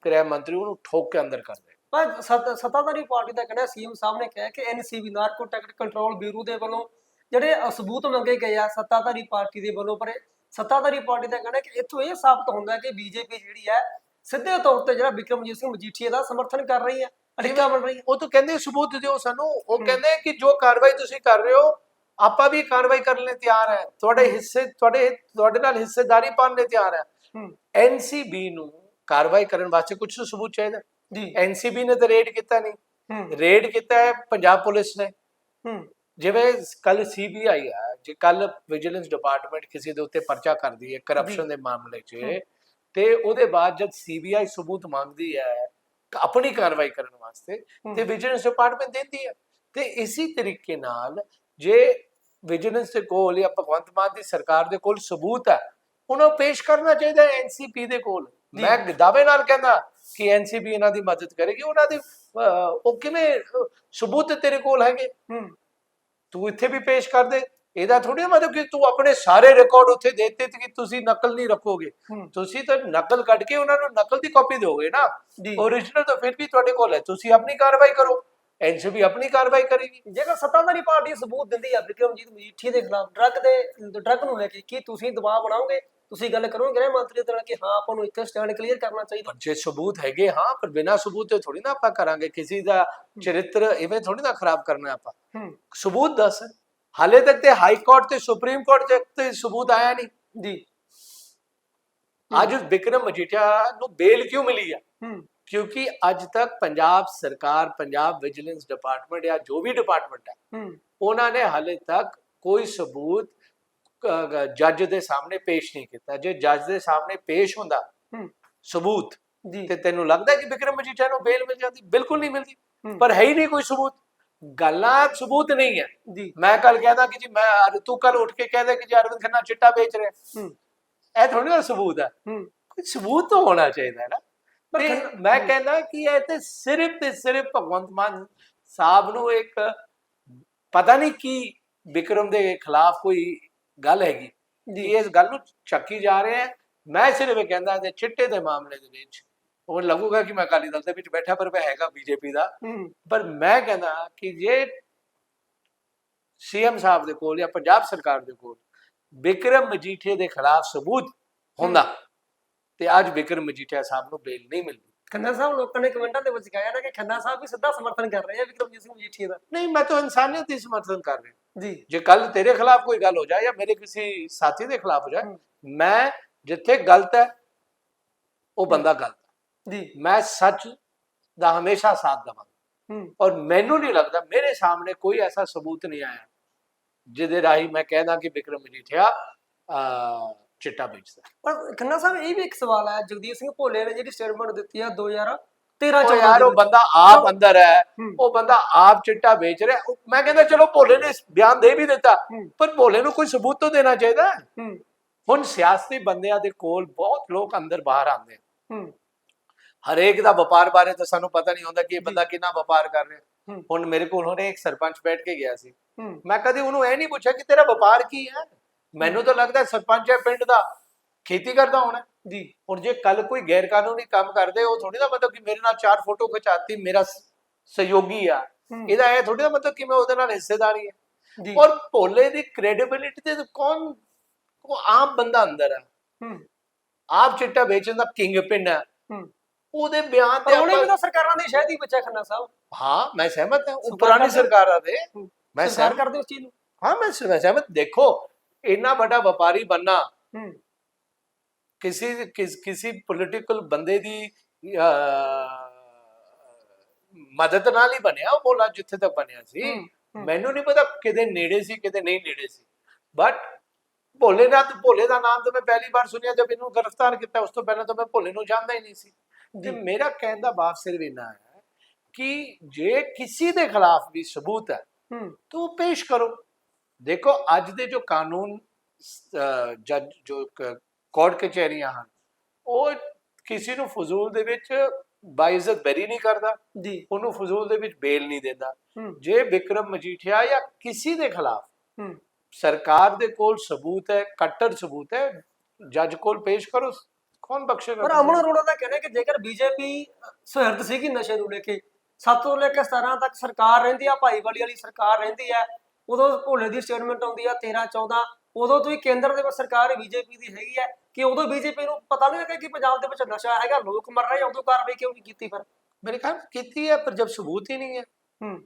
S2: ਗ੍ਰਹਿ ਮੰਤਰੀ ਉਹਨੂੰ ਠੋਕ ਕੇ ਅੰਦਰ ਕਰ ਦੇ।
S1: ਪਰ ਸੱਤ- ਸੱਤਾਧਾਰੀ ਪਾਰਟੀ ਦਾ ਕਹਿਣਾ ਸੀਐਮ ਸਾਹਿਬ ਨੇ ਕਿਹਾ ਕਿ ਐਨਸੀਬੀ ਨਾਰਕੋਟਿਕ ਕੰਟਰੋਲ ਬਿਊਰੋ ਦੇ ਵੱਲੋਂ ਜਿਹੜੇ ਸਬੂਤ ਮੰਗੇ ਗਏ ਆ ਸੱਤਾਧਾਰੀ ਪਾਰਟੀ ਦੇ ਵੱਲੋਂ ਪਰ ਸੱਤਾਧਾਰੀ ਪਾਰਟੀ ਦਾ ਕਹਿਣਾ ਕਿ ਇੱਥੋਂ ਇਹ ਸਾਬਤ ਹੁੰਦਾ ਹੈ ਕਿ ਬੀਜੇਪੀ ਜਿਹੜੀ ਹੈ ਸਿੱਧੇ ਤੌਰ ਤੇ ਜਿਹੜਾ ਵਿਕਰਮਜੀਤ ਸਿੰਘ ਮਜੀਠੀਆ ਦਾ ਸਮਰਥਨ ਕਰ ਰਹੀ ਹੈ ਅੜਿੱਕਾ ਬਣ ਰਹੀ ਹੈ।
S2: ਉਹ ਤਾਂ ਕਹਿੰਦੇ ਸਬੂਤ ਦਿਓ ਸਾਨੂੰ ਉਹ। ਕਹਿੰਦੇ ਕਿ ਜੋ ਕਾਰਵਾਈ ਤੁਸੀਂ ਕਰ ਰਹੇ ਹੋ ਆਪਾਂ ਵੀ ਕਾਰਵਾਈ ਕਰਨ ਲਈ ਤਿਆਰ ਹੈ। ਤੁਹਾਡੇ ਹਿੱਸੇ ਤੁਹਾਡੇ ਤੁਹਾਡੇ ਨਾਲ ਹਿੱਸੇਦਾਰੀ ਪਾਉਣ ਲਈ ਤਿਆਰ ਹੈ।
S1: ਹੂੰ।
S2: ਐਨਸੀਬੀ ਨੂੰ ਕਾਰਵਾਈ ਕਰਨ ਵਾਸਤੇ ਕੁਝ ਸਬੂਤ ਚਾਹੀਦਾ
S1: ਜੀ।
S2: ਐਨਸੀਬੀ ਨੇ ਤਾਂ ਰੇਡ ਕੀਤਾ ਨਹੀਂ ਰੇਡ ਕੀਤਾ ਹੈ ਪੰਜਾਬ ਪੁਲਿਸ ਨੇ।
S1: ਹੂੰ।
S2: ਜਿਵੇਂ ਕੱਲ ਸੀਬੀਆਈ ਆ ਜੇ ਕੱਲ ਵਿਜੀਲੈਂਸ ਡਿਪਾਰਟਮੈਂਟ ਕਿਸੇ ਦੇ ਉੱਤੇ ਪਰਚਾ ਕਰਦੀ ਹੈ ਕਰਪਸ਼ਨ ਦੇ ਮਾਮਲੇ 'ਚ। ਤੇ ਉਹਦੇ ਬਾਅਦ ਜਦ ਸੀਬੀਆਈ ਸਬੂਤ ਮੰਗਦੀ ਹੈ ਆਪਣੀ ਕਾਰਵਾਈ ਕਰਨ ਵਾਸਤੇ। ਤੇ ਵਿਜੀਲੈਂਸ ਡਿਪਾਰਟਮੈਂਟ ਦਿੰਦੀ ਹੈ। ਤੇ ਇਸੇ ਤਰੀਕੇ ਨਾਲ ਜੇ ਵਿਜੀਲੈਂਸ ਦੇ ਕੋਲ ਜਾਂ ਭਗਵੰਤ ਮਾਨ ਦੀ ਸਰਕਾਰ ਦੇ ਕੋਲ ਸਬੂਤ ਹੈ ਉਹਨਾਂ ਪੇਸ਼ ਕਰਨਾ ਚਾਹੀਦਾ ਐਨਸੀਪੀ ਦੇ ਕੋਲ। ਮੈਂ ਦਾਅਵੇ ਨਾਲ ਕਹਿੰਦਾ ਕਿ ਐਨਸੀਪੀ ਇਹਨਾਂ ਦੀ ਮਦਦ ਕਰੇਗੀ ਉਹਨਾਂ ਦੀ ਉਹ ਕਿਵੇਂ ਸਬੂਤ ਤੇਰੇ ਕੋਲ ਹੈਗੇ?
S1: ਹੂੰ।
S2: ਤੂੰ ਇੱਥੇ ਵੀ ਪੇਸ਼ ਕਰ ਦੇ। ਇਹਦਾ ਥੋੜੀ ਮਤਲਬ ਕਿ ਤੂੰ ਆਪਣੇ ਸਾਰੇ ਰਿਕਾਰਡ ਉੱਥੇ ਦੇ ਦਿੱਤੇ ਕਿ ਤੁਸੀਂ ਨਕਲ ਨਹੀਂ ਰੱਖੋਗੇ।
S1: ਹੂੰ।
S2: ਤੁਸੀਂ ਤਾਂ ਨਕਲ ਕੱਢ ਕੇ ਉਹਨਾਂ ਨੂੰ ਨਕਲ ਦੀ ਕਾਪੀ ਦਿਓਗੇ ਨਾ। ਓਰੀਜਨਲ ਤਾਂ ਫਿਰ ਵੀ ਤੁਹਾਡੇ ਕੋਲ ਹੈ। ਤੁਸੀਂ ਆਪਣੀ ਕਾਰਵਾਈ ਕਰੋ। ਐਨਸੀਬੀ ਆਪਣੀ ਕਾਰਵਾਈ ਕਰੇਗੀ।
S1: ਜੇਕਰ ਸੱਤਾਧਾਰੀ ਪਾਰਟੀ ਸਬੂਤ ਦਿੰਦੀ ਆ ਵਿਕਰਮਜੀਤ ਮਜੀਠੀਆ ਦੇ ਖਿਲਾਫ ਡਰੱਗ ਦੇ ਡਰੱਗ ਨੂੰ ਲੈ ਕੇ ਕੀ ਤੁਸੀਂ ਦਬਾਅ ਬਣਾਓਗੇ? ਤੁਸੀਂ ਗੱਲ ਕਰੋਗੇ ਗ੍ਰਹਿ ਮੰਤਰੀ ਦੇ ਨਾਲ ਕਿ ਹਾਂ ਆਪਾਂ ਨੂੰ ਇੱਥੇ ਸਟੈਂਡ ਕਲੀਅਰ ਕਰਨਾ ਚਾਹੀਦਾ।
S2: ਜੇ ਸਬੂਤ ਹੈਗੇ ਹਾਂ ਪਰ ਬਿਨਾਂ ਸਬੂਤ ਤੇ ਥੋੜੀ ਨਾ ਆਪਾਂ ਕਰਾਂਗੇ। ਕਿਸੇ ਦਾ ਚਰਿੱਤਰ ਇਵੇਂ ਥੋੜੀ ਨਾ ਖਰਾਬ ਕਰਨਾ ਆਪਾਂ। ਸਬੂਤ ਦੱਸ। ਹਾਲੇ ਤੱਕ ਤੇ ਹਾਈ ਕੋਰਟ ਤੇ ਸੁਪਰੀਮ ਕੋਰਟ ਤੱਕ ਤੇ ਸਬੂਤ ਆਇਆ ਨਹੀਂ।
S1: ਜੀ।
S2: ਅੱਜ ਵਿਕਰਮ ਮਜੀਠੀਆ ਨੂੰ ਬੇਲ ਕਿਉਂ ਮਿਲੀ ਆ? ਕਿਉਂਕਿ ਅੱਜ ਤੱਕ ਪੰਜਾਬ ਸਰਕਾਰ ਪੰਜਾਬ ਵਿਜੀਲੈਂਸ ਡਿਪਾਰਟਮੈਂਟ ਜਾਂ ਜੋ ਵੀ ਡਿਪਾਰਟਮੈਂਟ ਹੈ। ਉਹਨਾਂ ਨੇ ਹਾਲੇ ਤੱਕ ਕੋਈ ਸਬੂਤ ਜੱਜ ਦੇ ਸਾਹਮਣੇ ਪੇਸ਼ ਨਹੀਂ ਕੀਤਾ। ਜੇ ਜੱਜ ਦੇ ਸਾਹਮਣੇ ਪੇਸ਼ ਹੁੰਦਾ ਸਬੂਤ
S1: ਜੀ।
S2: ਤੇ ਤੈਨੂੰ ਲੱਗਦਾ ਕਿ ਵਿਕਰਮ ਮਜੀਠੀਆ ਨੂੰ ਬੇਲ ਮਿਲ ਜਾਂਦੀ? ਬਿਲਕੁਲ ਨਹੀਂ ਮਿਲਦੀ। ਪਰ ਹੈ ਹੀ ਨਹੀਂ ਕੋਈ ਸਬੂਤ। ਗੱਲਾਂ ਸਬੂਤ ਨਹੀਂ ਹੈ।
S1: ਜੀ।
S2: ਮੈਂ ਕੱਲ ਕਹਿੰਦਾ ਕਿ ਜੀ ਮੈਂ ਤੂੰ ਕੱਲ ਉੱਠ ਕੇ ਕਹਿੰਦਾ ਕਿ ਜੀ ਅਰਵਿੰਦ ਖੰਨਾ ਚਿੱਟਾ ਵੇਚ ਰਿਹਾ।
S1: ਹੂੰ।
S2: ਇਹ ਥੋੜੀ ਨਾ ਸਬੂਤ ਹੈ। ਕੋਈ ਸਬੂਤ ਤਾਂ ਹੋਣਾ ਚਾਹੀਦਾ ਹੈ ਨਾ। ਤੇ ਮੈਂ। ਕਹਿੰਦਾ ਕਿ ਇਹ ਤੇ ਸਿਰਫ ਤੇ ਸਿਰਫ ਭਗਵੰਤ ਮਾਨ ਸਾਹਿਬ ਨੂੰ ਇੱਕ ਪਤਾ ਨਹੀਂ ਕੀ ਵਿਕਰਮ ਦੇ ਖਿਲਾਫ ਕੋਈ ਗੱਲ ਹੈਗੀ।
S1: ਜੀ।
S2: ਇਸ ਗੱਲ ਨੂੰ ਚੱਕੀ ਜਾ ਰਹੇ ਹੈ। ਮੈਂ ਸਿਰਫ ਇਹ ਕਹਿੰਦਾ ਕਿ ਚਿੱਟੇ ਦੇ ਮਾਮਲੇ ਦੇ ਵਿੱਚ ਉਹ ਲੱਗੂਗਾ ਕਿ ਮੈਂ ਅਕਾਲੀ ਦਲ ਦੇ ਵਿੱਚ ਬੈਠਾ ਪਰ ਮੈਂ ਹੈਗਾ ਬੀਜੇਪੀ ਦਾ। ਪਰ ਮੈਂ ਕਹਿੰਦਾ ਕਿ ਜੇ ਸੀਐਮ ਸਾਹਿਬ ਦੇ ਕੋਲ ਜਾਂ ਪੰਜਾਬ ਸਰਕਾਰ ਦੇ ਕੋਲ ਵਿਕਰਮ ਮਜੀਠੀਆ ਦੇ ਖਿਲਾਫ ਸਬੂਤ ਹੁੰਦਾ ਤੇ ਅੱਜ ਵਿਕਰਮ ਮਜੀਠੀਆ ਸਾਹਿਬ ਨੂੰ ਬੇਲ ਨਹੀਂ ਮਿਲਦੀ।
S1: ਖੰਨਾ ਸਾਹਿਬ ਲੋਕਾਂ ਨੇ ਕਮੈਂਟਾਂ ਦੇ ਵਿੱਚ ਕਿਹਾ ਨਾ ਕਿ ਖੰਨਾ ਸਾਹਿਬ ਵੀ ਸਿੱਧਾ ਸਮਰਥਨ ਕਰ ਰਹੇ ਆ ਵਿਕਰਮਜੀਤ ਸਿੰਘ ਮਜੀਠੀਆ ਦਾ।
S2: ਨਹੀਂ ਮੈਂ ਤਾਂ ਇਨਸਾਨੀਅਤ ਦੀ ਸਮਰਥਨ ਕਰ ਰਿਹਾ।
S1: ਜੀ।
S2: ਜੇ ਕੱਲ ਤੇਰੇ ਖਿਲਾਫ ਕੋਈ ਗੱਲ ਹੋ ਜਾਏ ਜਾਂ ਮੇਰੇ ਕਿਸੇ ਸਾਥੀ ਦੇ ਖਿਲਾਫ ਹੋ ਜਾਏ। ਮੈਂ ਜਿੱਥੇ ਗਲਤ ਹੈ ਉਹ ਬੰਦਾ ਗਲਤ ਹੈ।
S1: ਜੀ।
S2: ਮੈਂ ਸੱਚ ਦਾ ਹਮੇਸ਼ਾ ਸਾਥ ਦਵਾਂਗਾ।
S1: ਹੂੰ।
S2: ਔਰ ਮੈਨੂੰ ਨਹੀਂ ਲੱਗਦਾ ਮੇਰੇ ਸਾਹਮਣੇ ਕੋਈ ਐਸਾ ਸਬੂਤ ਨਹੀਂ ਆਇਆ ਜਿਹਦੇ ਰਾਹੀਂ ਮੈਂ ਕਹਿੰਦਾ ਕਿ ਵਿਕਰਮ ਮਜੀਠੀਆ ਅਹ, ਚਿੱਟਾ ਵੇਚਦਾ
S1: ਪਰ ਖੰਨਾ ਸਾਹਿਬ ਇਹ ਵੀ ਇੱਕ ਸਵਾਲ ਹੈ ਜਗਦੀਪ ਸਿੰਘ ਭੋਲੇ ਨੇ ਜਿਹੜੀ ਸਟੇਟਮੈਂਟ ਦਿੱਤੀ ਆ 2013
S2: ਉਹ
S1: 14
S2: ਯਾਰ ਉਹ। ਬੰਦਾ ਆਪ ਅੰਦਰ ਹੈ
S1: ਹੂੰ।
S2: ਉਹ ਬੰਦਾ ਆਪ ਚਿੱਟਾ ਵੇਚ ਰਿਹਾ ਉਹ- ਮੈਂ ਕਹਿੰਦਾ ਚਲੋ ਭੋਲੇ ਨੇ ਬਿਆਨ ਦੇ ਵੀ ਦਿੱਤਾ
S1: ਹੂੰ।
S2: ਪਰ ਭੋਲੇ ਨੂੰ ਕੋਈ ਸਬੂਤ ਤਾਂ ਦੇਣਾ ਚਾਹੀਦਾ ਹੈ।
S1: ਹੂੰ
S2: ਹੁਣ ਸਿਆਸਤੀ ਬੰਦਿਆਂ ਦੇ ਕੋਲ ਬਹੁਤ ਲੋਕ ਅੰਦਰ ਬਾਹਰ ਆਉਂਦੇ ਨੇ
S1: ਹੂੰ
S2: ਹਰੇਕ ਦਾ ਵਪਾਰ ਬਾਰੇ ਤਾਂ ਸਾਨੂੰ ਪਤਾ ਨਹੀਂ ਹੁੰਦਾ ਕਿ ਇਹ ਬੰਦਾ ਕਿੰਨਾ ਵਪਾਰ ਕਰ ਰਿਹਾ
S1: ਹੂੰ।
S2: ਹੁਣ ਮੇਰੇ ਕੋਲ ਹੁਣੇ ਇੱਕ ਸਰਪੰਚ ਬੈਠ ਕੇ ਗਿਆ ਸੀ
S1: ਹੂੰ
S2: ਮੈਂ ਕਦੇ ਉਹਨੂੰ ਇਹ ਨਹੀਂ ਪੁੱਛਿਆ ਕਿ ਤੇਰਾ ਵਪਾਰ ਕੀ ਹੈ ਮੈਨੂੰ ਤਾਂ ਲੱਗਦਾ ਸਰਪੰਚ ਹੈ ਪਿੰਡ ਦਾ। ਖੇਤੀ ਕਰਦਾ ਹੋਣਾ।
S1: ਜੀ।
S2: ਹੁਣ ਜੇ ਕੱਲ ਕੋਈ ਗੈਰ ਕਾਨੂੰਨੀ ਕੰਮ ਕਰਦੇ ਉਹ ਥੋੜੀ ਨਾ ਮਤਲਬ ਕਿ ਮੇਰੇ ਨਾਲ ਚਾਰ ਫੋਟੋ ਖਿਚਾਤੀ ਮੇਰਾ ਸਹਿਯੋਗੀ ਆ। ਇਹਦਾ ਇਹ ਥੋੜੀ ਨਾ ਮਤਲਬ ਕਿ ਮੈਂ ਉਹਦੇ ਨਾਲ ਹਿੱਸੇਦਾਰੀ ਹੈ
S1: ਜੀ।
S2: ਔਰ ਭੋਲੇ ਦੀ ਕ੍ਰੈਡੀਬਿਲਿਟੀ ਤੇ ਕੌਣ ਉਹ ਆਮ ਬੰਦਾ ਅੰਦਰ ਹੂੰ। ਆਪ ਚਿੱਟਾ ਵੇਚਣ ਦਾ ਕਿੰਗ ਪਿੰਨ ਹੈ
S1: ਹੂੰ।
S2: ਉਹਦੇ ਬਿਆਨ ਤੇ
S1: ਉਹਨੇ ਵੀ ਸਰਕਾਰਾਂ ਦੀ ਸ਼ਾਇਦ ਹੀ ਬੱਚਾ ਖੰਨਾ ਸਾਹਿਬ।
S2: ਹਾਂ ਮੈਂ ਸਹਿਮਤ ਹਾਂ। ਉਹ
S1: ਸਰਕਾਰ
S2: ਪੁਰਾਣੀ ਸਰਕਾਰਾਂ ਦੇ। ਮੈਂ
S1: ਸਰਕਾਰ
S2: ਸਹਿਮਤ
S1: ਕਰਦੇ ਉਸ ਚੀਜ਼ ਨੂੰ।
S2: ਹਾਂ ਮੈਂ ਸਹਿ- ਸਹਿਮਤ। ਦੇਖੋ ਇੰਨਾ ਵੱਡਾ ਵਪਾਰੀ ਬੰਨਾ
S1: ਹੂੰ।
S2: ਕਿਸੇ ਕਿਸ ਕਿਸੇ ਪੋਲੀਟੀਕਲ ਬੰਦੇ ਦੀ ਅਹ, ਮਦਦ ਨਾਲ ਹੀ ਬਣਿਆ ਉਹ ਬੋਲਾ ਜਿੱਥੇ ਤੱਕ ਬਣਿਆ ਸੀ। ਮੈਨੂੰ ਨਹੀਂ ਪਤਾ ਕਿਤੇ ਨੇੜੇ ਸੀ ਕਿਤੇ ਨਹੀਂ ਨੇੜੇ ਸੀ। ਬਟ ਭੋਲੇਨਾਥ ਭੋਲੇ ਦਾ ਨਾਮ ਤਾਂ ਮੈਂ ਪਹਿਲੀ ਵਾਰ ਸੁਣਿਆ ਜਦ ਇਹਨੂੰ ਗ੍ਰਿਫਤਾਰ ਕੀਤਾ ਉਸ ਤੋਂ ਪਹਿਲਾਂ ਤਾਂ ਮੈਂ ਭੋਲੇ ਨੂੰ ਜਾਣਦਾ ਹੀ ਨਹੀਂ ਸੀ। ਤੇ। ਮੇਰਾ ਕਹਿਣ ਦਾ ਭਾਵ ਸਿਰਫ ਇੰਨਾ ਹੈ ਕਿ ਜੇ ਕਿਸੇ ਦੇ ਖਿਲਾਫ ਵੀ ਸਬੂਤ ਹੈ
S1: ਹੂੰ।
S2: ਤੋ ਪੇਸ਼ ਕਰੋ। ਦੇਖੋ ਅੱਜ ਦੇ ਜੋ ਕਾਨੂੰਨ ਜੱਜ ਜੋ ਕੋਰਟ ਕਚਹਿਰੀਆਂ ਹਨ ਉਹ ਕਿਸੇ ਨੂੰ ਫਜ਼ੂਲ ਦੇ ਵਿੱਚ ਬਾਇਜ਼ਤ ਬਰੀ ਨਹੀਂ ਕਰਦਾ
S1: ਜੀ।
S2: ਉਹਨੂੰ ਫਜ਼ੂਲ ਦੇ ਵਿੱਚ ਬੇਲ ਨਹੀਂ ਦਿੰਦਾ। ਜੇ ਵਿਕਰਮ ਮਜੀਠੀਆ ਜਾਂ ਕਿਸੇ ਦੇ ਖਿਲਾਫ ਸਰਕਾਰ ਦੇ ਕੋਲ ਸਬੂਤ ਹੈ ਕੱਟੜ ਸਬੂਤ ਹੈ ਜੱਜ ਕੋਲ ਪੇਸ਼ ਕਰੋ ਕੌਣ ਬਖਸ਼ੇਗਾ
S1: ਪਰ ਅਮਨ ਅਰੋੜਾ ਦਾ ਕਹਿਣਾ ਕਿ ਜੇਕਰ ਬੀਜੇਪੀ ਸੁਹਿਰਦ ਸੀਗੀ ਨਸ਼ੇ ਨੂੰ ਲੈ ਕੇ 7 ਤੋਂ ਲੈ ਕੇ 17 ਤੱਕ ਸਰਕਾਰ ਰਹਿੰਦੀ ਆ ਭਾਈਵਾਲੀ ਵਾਲੀ ਸਰਕਾਰ ਰਹਿੰਦੀ ਆ ਉਦੋਂ ਭੋਲੇ ਦੀ ਸਟੇਟਮੈਂਟ ਆਉਂਦੀ ਆ 13 14 ਉਦੋਂ ਤੋਂ ਹੀ ਕੇਂਦਰ ਦੇ ਵਿੱਚ ਸਰਕਾਰ ਬੀਜੇਪੀ ਦੀ ਹੈਗੀ ਆ ਕਿ ਉਦੋਂ ਬੀਜੇਪੀ ਨੂੰ ਪਤਾ ਨਹੀਂ ਲੱਗਾ ਕਿ ਪੰਜਾਬ ਦੇ ਵਿੱਚ ਨਸ਼ਾ ਹੈਗਾ ਲੋਕ ਮਰ ਰਹੇ ਆ ਉਦੋਂ ਕਾਰਵਾਈ ਕਿਉਂ ਨਹੀਂ ਕੀਤੀ ਫਿਰ?
S2: ਮੇਰੇ ਖਿਆਲ ਕੀਤੀ ਹੈ ਪਰ ਜਬ ਸਬੂਤ ਹੀ ਨਹੀਂ ਹੈ
S1: ਹੂੰ।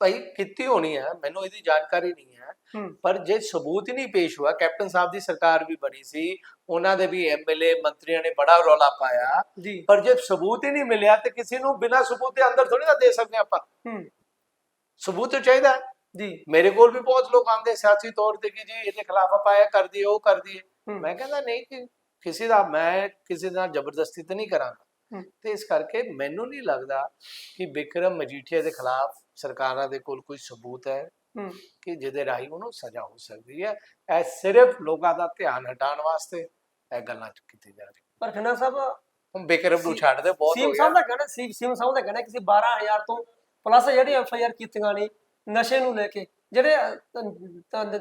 S2: ਭਾਈ ਕੀਤੀ ਹੋਣੀ ਹੈ ਮੈਨੂੰ ਇਹਦੀ ਜਾਣਕਾਰੀ ਨਹੀਂ ਹੈ
S1: ਹੂੰ।
S2: ਪਰ ਜੇ ਸਬੂਤ ਹੀ ਨਹੀਂ ਪੇਸ਼ ਹੁਆ ਕੈਪਟਨ ਸਾਹਿਬ ਦੀ ਸਰਕਾਰ ਵੀ ਬਣੀ ਸੀ ਉਹਨਾਂ ਦੇ ਵੀ ਐਮਐਲਏ ਮੰਤਰੀਆਂ ਨੇ ਬੜਾ ਰੌਲਾ ਪਾਇਆ। ਪਰ ਜੇ ਸਬੂਤ ਹੀ ਨਹੀਂ ਮਿਲਿਆ ਤੇ ਕਿਸੇ ਨੂੰ ਬਿਨਾਂ ਸਬੂਤ ਦੇ ਅੰਦਰ ਥੋੜੀ ਨਾ ਦੇ ਸਕਦੇ ਆਪਾਂ।
S1: ਹੂੰ।
S2: ਸਬੂਤ ਚਾਹੀਦਾ। ਹੈ।
S1: ਜੀ।
S2: ਮੇਰੇ ਕੋਲ ਵੀ ਬਹੁਤ ਲੋਕ ਆਉਂਦੇ ਸਿਆਸੀ ਤੌਰ ਤੇ ਕਿ ਜੀ ਇਹਦੇ ਖਿਲਾਫ ਆਪਾਂ ਇਹ ਕਰ ਦਈਏ ਉਹ ਕਰ ਦਈਏ। ਮੈਂ ਕਹਿੰਦਾ ਨਹੀਂ ਕਿ ਕਿਸੇ ਦਾ ਮੈਂ ਕਿਸੇ ਨਾਲ ਜ਼ਬਰਦਸਤੀ ਤਾਂ ਨਹੀਂ ਕਰਾਂਗਾ। ਤੇ ਇਸ ਕਰਕੇ ਮੈਨੂੰ ਨਹੀਂ ਲੱਗਦਾ ਕਿ ਵਿਕਰਮ ਮਜੀਠੀਆ ਦੇ ਖਿਲਾਫ ਸਰਕਾਰਾਂ ਦੇ ਕੋਲ ਕੋਈ ਸਬੂਤ ਹੈ ਕਿ ਜਿਹਦੇ ਰਾਹੀਂ ਉਹਨੂੰ ਸਜ਼ਾ ਹੋ ਸਕਦੀ ਹੈ। ਇਹ ਸਿਰਫ ਲੋਕਾਂ ਦਾ ਧਿਆਨ ਹਟਾਉਣ ਵਾਸਤੇ ਇਹ ਗੱਲਾਂ ਕੀਤੀ ਜਾ ਰਹੀ
S1: ਪਰ ਖੰਨਾ ਸਾਹਿਬ
S2: ਹੁਣ ਵਿਕਰਮ ਨੂੰ ਛੱਡ ਦੇ ਬਹੁਤ ਹੋ ਗਿਆ।
S1: ਸਾਹਿਬ ਦਾ ਕਹਿਣਾ ਸੀ ਸੀਐਮ ਸਾਹਿਬ ਦਾ ਕਹਿਣਾ ਕਿਸੇ 12000 ਤੋਂ ਪਲੱਸ ਜਿਹੜੀ ਐਫ ਆਈ ਆਰ ਕੀਤੀਆਂ ਨੇ ਨਸ਼ੇ ਨੂੰ ਲੈ ਕੇ ਜਿਹੜੇ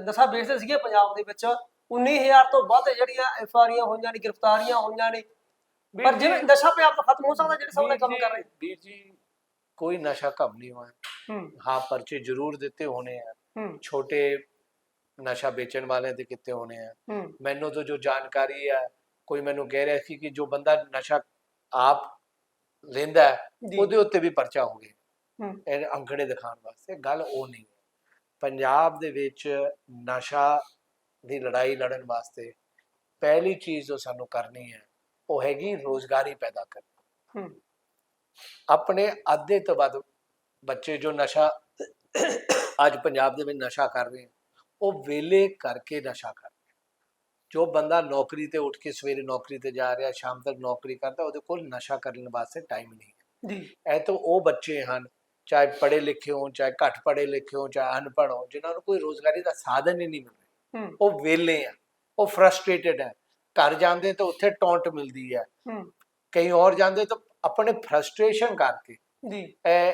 S1: ਨਸ਼ਾ ਵੇਚਦੇ ਸੀਗੇ ਪੰਜਾਬ ਦੇ ਵਿੱਚ 19000 ਤੋਂ ਵੱਧ ਜਿਹੜੀਆਂ ਐਫ ਆਰ ਹੋਈਆਂ ਨੇ ਗ੍ਰਿਫਤਾਰੀਆਂ ਹੋਈਆਂ ਨੇ। ਪਰ ਜਿਵੇਂ ਨਸ਼ਾ ਪੰਜਾਬ ਤੋਂ ਖਤਮ ਹੋ ਸਕਦਾ ਜਿਹੜੇ
S2: ਵੀਰ
S1: ਕੰਮ ਕਰ ਰਹੇ?
S2: ਵੀਰ ਜੀ ਕੋਈ ਨਸ਼ਾ ਕਮ ਨਹੀਂ ਹੋਇਆ।
S1: ਹੂੰ।
S2: ਪਰਚੇ ਜ਼ਰੂਰ ਦਿੱਤੇ ਹੋਣੇ ਆ। ਛੋਟੇ ਨਸ਼ਾ ਵੇਚਣ ਵਾਲੇ ਦੇ ਕਿਤੇ ਹੋਣੇ ਆ। ਮੈਨੂੰ ਤਾਂ ਜੋ ਜਾਣਕਾਰੀ ਹੈ ਕੋਈ ਮੈਨੂੰ ਕਹਿ ਰਿਹਾ ਸੀ ਕਿ ਜੋ ਬੰਦਾ ਨਸ਼ਾ ਆਪ ਲੈਂਦਾ ਉਹਦੇ ਉੱਤੇ ਵੀ ਪਰਚਾ ਹੋ ਗਿਆ। ਇਹ ਅੰਕੜੇ ਦਿਖਾਉਣ ਵਾਸਤੇ ਗੱਲ ਉਹ ਨਹੀਂ। ਹੈ ਪੰਜਾਬ ਦੇ ਵਿੱਚ ਨਸ਼ਾ ਦੀ ਲੜਾਈ ਲੜਨ ਵਾਸਤੇ ਪਹਿਲੀ ਚੀਜ਼ ਜੋ ਸਾਨੂੰ ਕਰਨੀ ਹੈ ਉਹ ਹੈਗੀ ਰੋਜ਼ਗਾਰੀ ਪੈਦਾ ਕਰਨੀ। ਆਪਣੇ ਅੱਧੇ ਤੋਂ ਵੱਧ ਬੱਚੇ ਜੋ ਨਸ਼ਾ ਅੱਜ ਪੰਜਾਬ ਦੇ ਵਿੱਚ ਨਸ਼ਾ ਕਰ ਰਹੇ ਉਹ ਵੇਲੇ ਕਰਕੇ ਨਸ਼ਾ ਕਰ ਰਹੇ। ਜੋ ਬੰਦਾ ਨੌਕਰੀ ਤੇ ਉੱਠ ਕੇ ਸਵੇਰੇ ਨੌਕਰੀ ਤੇ ਜਾ ਰਿਹਾ ਸ਼ਾਮ ਤੱਕ ਨੌਕਰੀ ਕਰਦਾ ਉਹਦੇ ਕੋਲ ਨਸ਼ਾ ਕਰਨ ਵਾਸਤੇ ਟਾਈਮ ਨਹੀਂ ਹੈ।
S1: ਜੀ।
S2: ਇਹ ਤਾਂ ਉਹ ਬੱਚੇ ਹਨ ਚਾਹੇ ਪੜ੍ਹੇ ਲਿਖੇ ਹੋਣ ਚਾਹੇ ਘੱਟ ਪੜ੍ਹੇ ਲਿਖੇ ਹੋਣ ਚਾਹੇ ਅਨਪੜ੍ਹ ਹੋਣ ਜਿਨ੍ਹਾਂ ਨੂੰ ਕੋਈ ਰੋਜ਼ਗਾਰੀ ਦਾ ਸਾਧਨ ਹੀ ਨਹੀਂ ਮਿਲ। ਉਹ ਵੇਲੇ ਆ ਉਹ ਫਰਸਟ੍ਰੇਟਡ ਹੈ ਘਰ ਜਾਂਦੇ ਤਾਂ ਉੱਥੇ ਟੌਂਟ ਮਿਲਦੀ ਹੈ। ਕਈ ਹੋਰ ਜਾਂਦੇ ਤਾਂ ਆਪਣੇ ਫਰਸਟ੍ਰੇਸ਼ਨ ਕਰਕੇ।
S1: ਜੀ।
S2: ਐ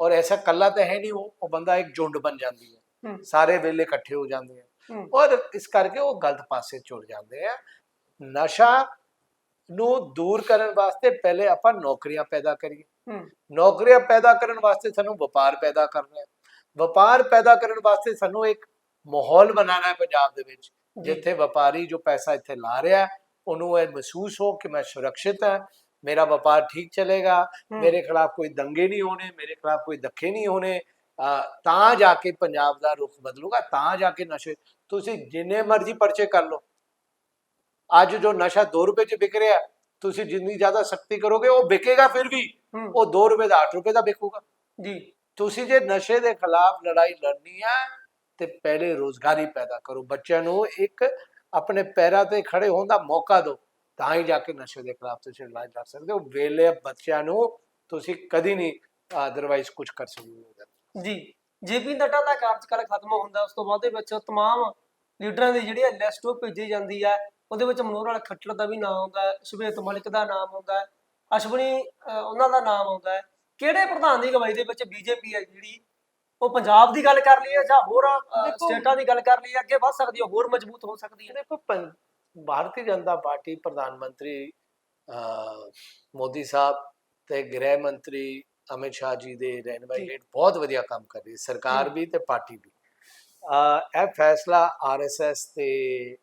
S2: ਔਰ ਐਸਾ ਕੱਲਾ ਤਾਂ ਹੈ ਨਹੀਂ ਉਹ ਬੰਦਾ ਇੱਕ ਜੁੰਡ ਬਣ ਜਾਂਦੀ ਹੈ। ਸਾਰੇ ਵੇਲੇ ਇਕੱਠੇ ਹੋ ਜਾਂਦੇ ਆ। ਔਰ ਇਸ ਕਰਕੇ ਉਹ ਗਲਤ ਪਾਸੇ ਚੁੜ ਜਾਂਦੇ ਆ। ਨਸ਼ਾ ਨੂੰ ਦੂਰ ਕਰਨ ਵਾਸਤੇ ਪਹਿਲੇ ਆਪਾਂ ਨੌਕਰੀਆਂ ਪੈਦਾ ਕਰੀਏ। ਨੌਕਰੀਆਂ ਪੈਦਾ ਕਰਨ ਵਾਸਤੇ ਸਾਨੂੰ ਵਪਾਰ ਪੈਦਾ ਕਰਨਾ ਹੈ। ਵਪਾਰ ਪੈਦਾ ਕਰਨ ਵਾਸਤੇ ਸਾਨੂੰ ਇੱਕ ਮਾਹੌਲ ਬਣਾਉਣਾ ਹੈ ਪੰਜਾਬ ਦੇ ਵਿੱਚ ਜਿੱਥੇ ਵਪਾਰੀ ਜੋ ਪੈਸਾ ਇੱਥੇ ਲਾ ਰਿਹਾ ਉਹਨੂੰ ਇਹ ਮਹਿਸੂਸ ਹੋ ਕਿ ਮੈਂ ਸੁਰੱਖਿਅਤ ਹਾਂ ਮੇਰਾ ਵਪਾਰ ਠੀਕ ਚੱਲੇਗਾ ਮੇਰੇ ਖਿਲਾਫ ਕੋਈ ਦੰਗੇ ਨਹੀਂ ਹੋਣੇ ਮੇਰੇ ਖਿਲਾਫ ਕੋਈ ਧੱਕੇ ਨਹੀਂ ਹੋਣੇ ਤਾਂ ਜਾ ਕੇ ਪੰਜਾਬ ਦਾ ਰੁਖ ਬਦਲੂਗਾ ਤਾਂ ਜਾ ਕੇ ਨਸ਼ੇ ਤੁਸੀਂ ਜਿੰਨੇ ਮਰਜ਼ੀ ਪਰਚੇ ਕਰ ਲਓ। ਅੱਜ ਜੋ ਨਸ਼ਾ 2 ਰੁਪਏ ਚ ਵਿਕ ਰਿਹਾ ਤੁਸੀਂ ਜਿੰਨੀ ਜ਼ਿਆਦਾ ਸਖਤੀ ਕਰੋਗੇ ਉਹ ਵਿਕੇਗਾ ਫਿਰ ਵੀ। ਉਹ 2 ਰੁਪਏ ਦਾ 8 ਰੁਪਏ ਦਾ ਵਿਕੂਗਾ।
S1: ਜੀ।
S2: ਤੁਸੀਂ ਜੇ ਨਸ਼ੇ ਦੇ ਖਿਲਾਫ ਲੜਾਈ ਲੜਨੀ ਹੈ ਤੇ ਪਹਿਲੇ ਰੋਜ਼ਗਾਰੀ ਪੈਦਾ ਕਰੋ। ਬੱਚਿਆਂ ਨੂੰ ਇੱਕ ਆਪਣੇ ਪੈਰਾਂ ਤੇ ਖੜੇ ਹੋਣ ਦਾ ਮੌਕਾ ਦਿਓ ਤਾਂ ਹੀ ਜਾ ਕੇ ਨਸ਼ੇ ਦੇ ਖਿਲਾਫ ਤੁਸੀਂ ਲੜਾਈ ਲੜ ਸਕਦੇ ਹੋ। ਵੇਲੇ ਬੱਚਿਆਂ ਨੂੰ ਤੁਸੀਂ ਕਦੀ ਨਹੀਂ ਅਦਰਵਾਈਜ਼ ਕੁਝ ਕਰ ਸਕਦੇ
S1: ਜੀ। ਜੇਪੀ ਨੱਡਾ ਦਾ ਕਾਰਜਕਾਲ ਖਤਮ ਹੁੰਦਾ ਉਸ ਤੋਂ ਬਾਅਦ ਦੇ ਵਿੱਚ ਤਮਾਮ ਲੀਡਰਾਂ ਦੀ ਜਿਹੜੀ ਲਿਸਟ ਉਹ ਭੇਜੀ ਜਾਂਦੀ ਹੈ। ਉਹਦੇ ਵਿੱਚ ਮਨੋਹਰ ਵਾਲਾ ਖੱਟੜ ਦਾ ਵੀ ਨਾਮ ਆਉਂਦਾ ਹੈ ਸ਼ਵੇਤ ਮਲਿਕ ਦਾ ਨਾਮ ਆਉਂਦਾ ਹੈ ਅਸ਼ਵਨੀ ਉਹਨਾਂ ਦਾ ਨਾਮ ਆਉਂਦਾ ਹੈ। ਕਿਹੜੇ ਪ੍ਰਧਾਨ ਦੀ ਅਗਵਾਈ ਦੇ ਵਿੱਚ ਬੀਜੇਪੀ ਹੈ ਜਿਹੜੀ? ਉਹ ਪੰਜਾਬ ਦੀ ਗੱਲ ਕਰ ਲਈ ਹੈ ਜਾਂ ਹੋਰ
S2: ਦੇਖੋ-
S1: ਸਟੇਟਾਂ ਦੀ ਗੱਲ ਕਰ ਲਈ ਹੈ ਅੱਗੇ ਵੱਧ ਸਕਦੀ ਹੈ ਹੋਰ ਮਜ਼ਬੂਤ ਹੋ ਸਕਦੀ ਹੈ?
S2: ਭਾਰਤੀ ਜਨਤਾ ਪਾਰਟੀ ਪ੍ਰਧਾਨ ਮੰਤਰੀ ਅਹ, ਮੋਦੀ ਸਾਹਿਬ ਤੇ ਗ੍ਰਹਿ ਮੰਤਰੀ ਅਮਿਤ ਸ਼ਾਹ ਜੀ ਦੇ ਰਹਿਨਮਾਈ
S1: ਜੀ।
S2: ਹੇਠ ਬਹੁਤ ਵਧੀਆ ਕੰਮ ਕਰ ਰਹੀ ਹੈ ਸਰਕਾਰ ਵੀ ਤੇ ਪਾਰਟੀ ਵੀ। ਅਹ, ਇਹ ਫੈਸਲਾ ਆਰਐਸਐਸ ਤੇ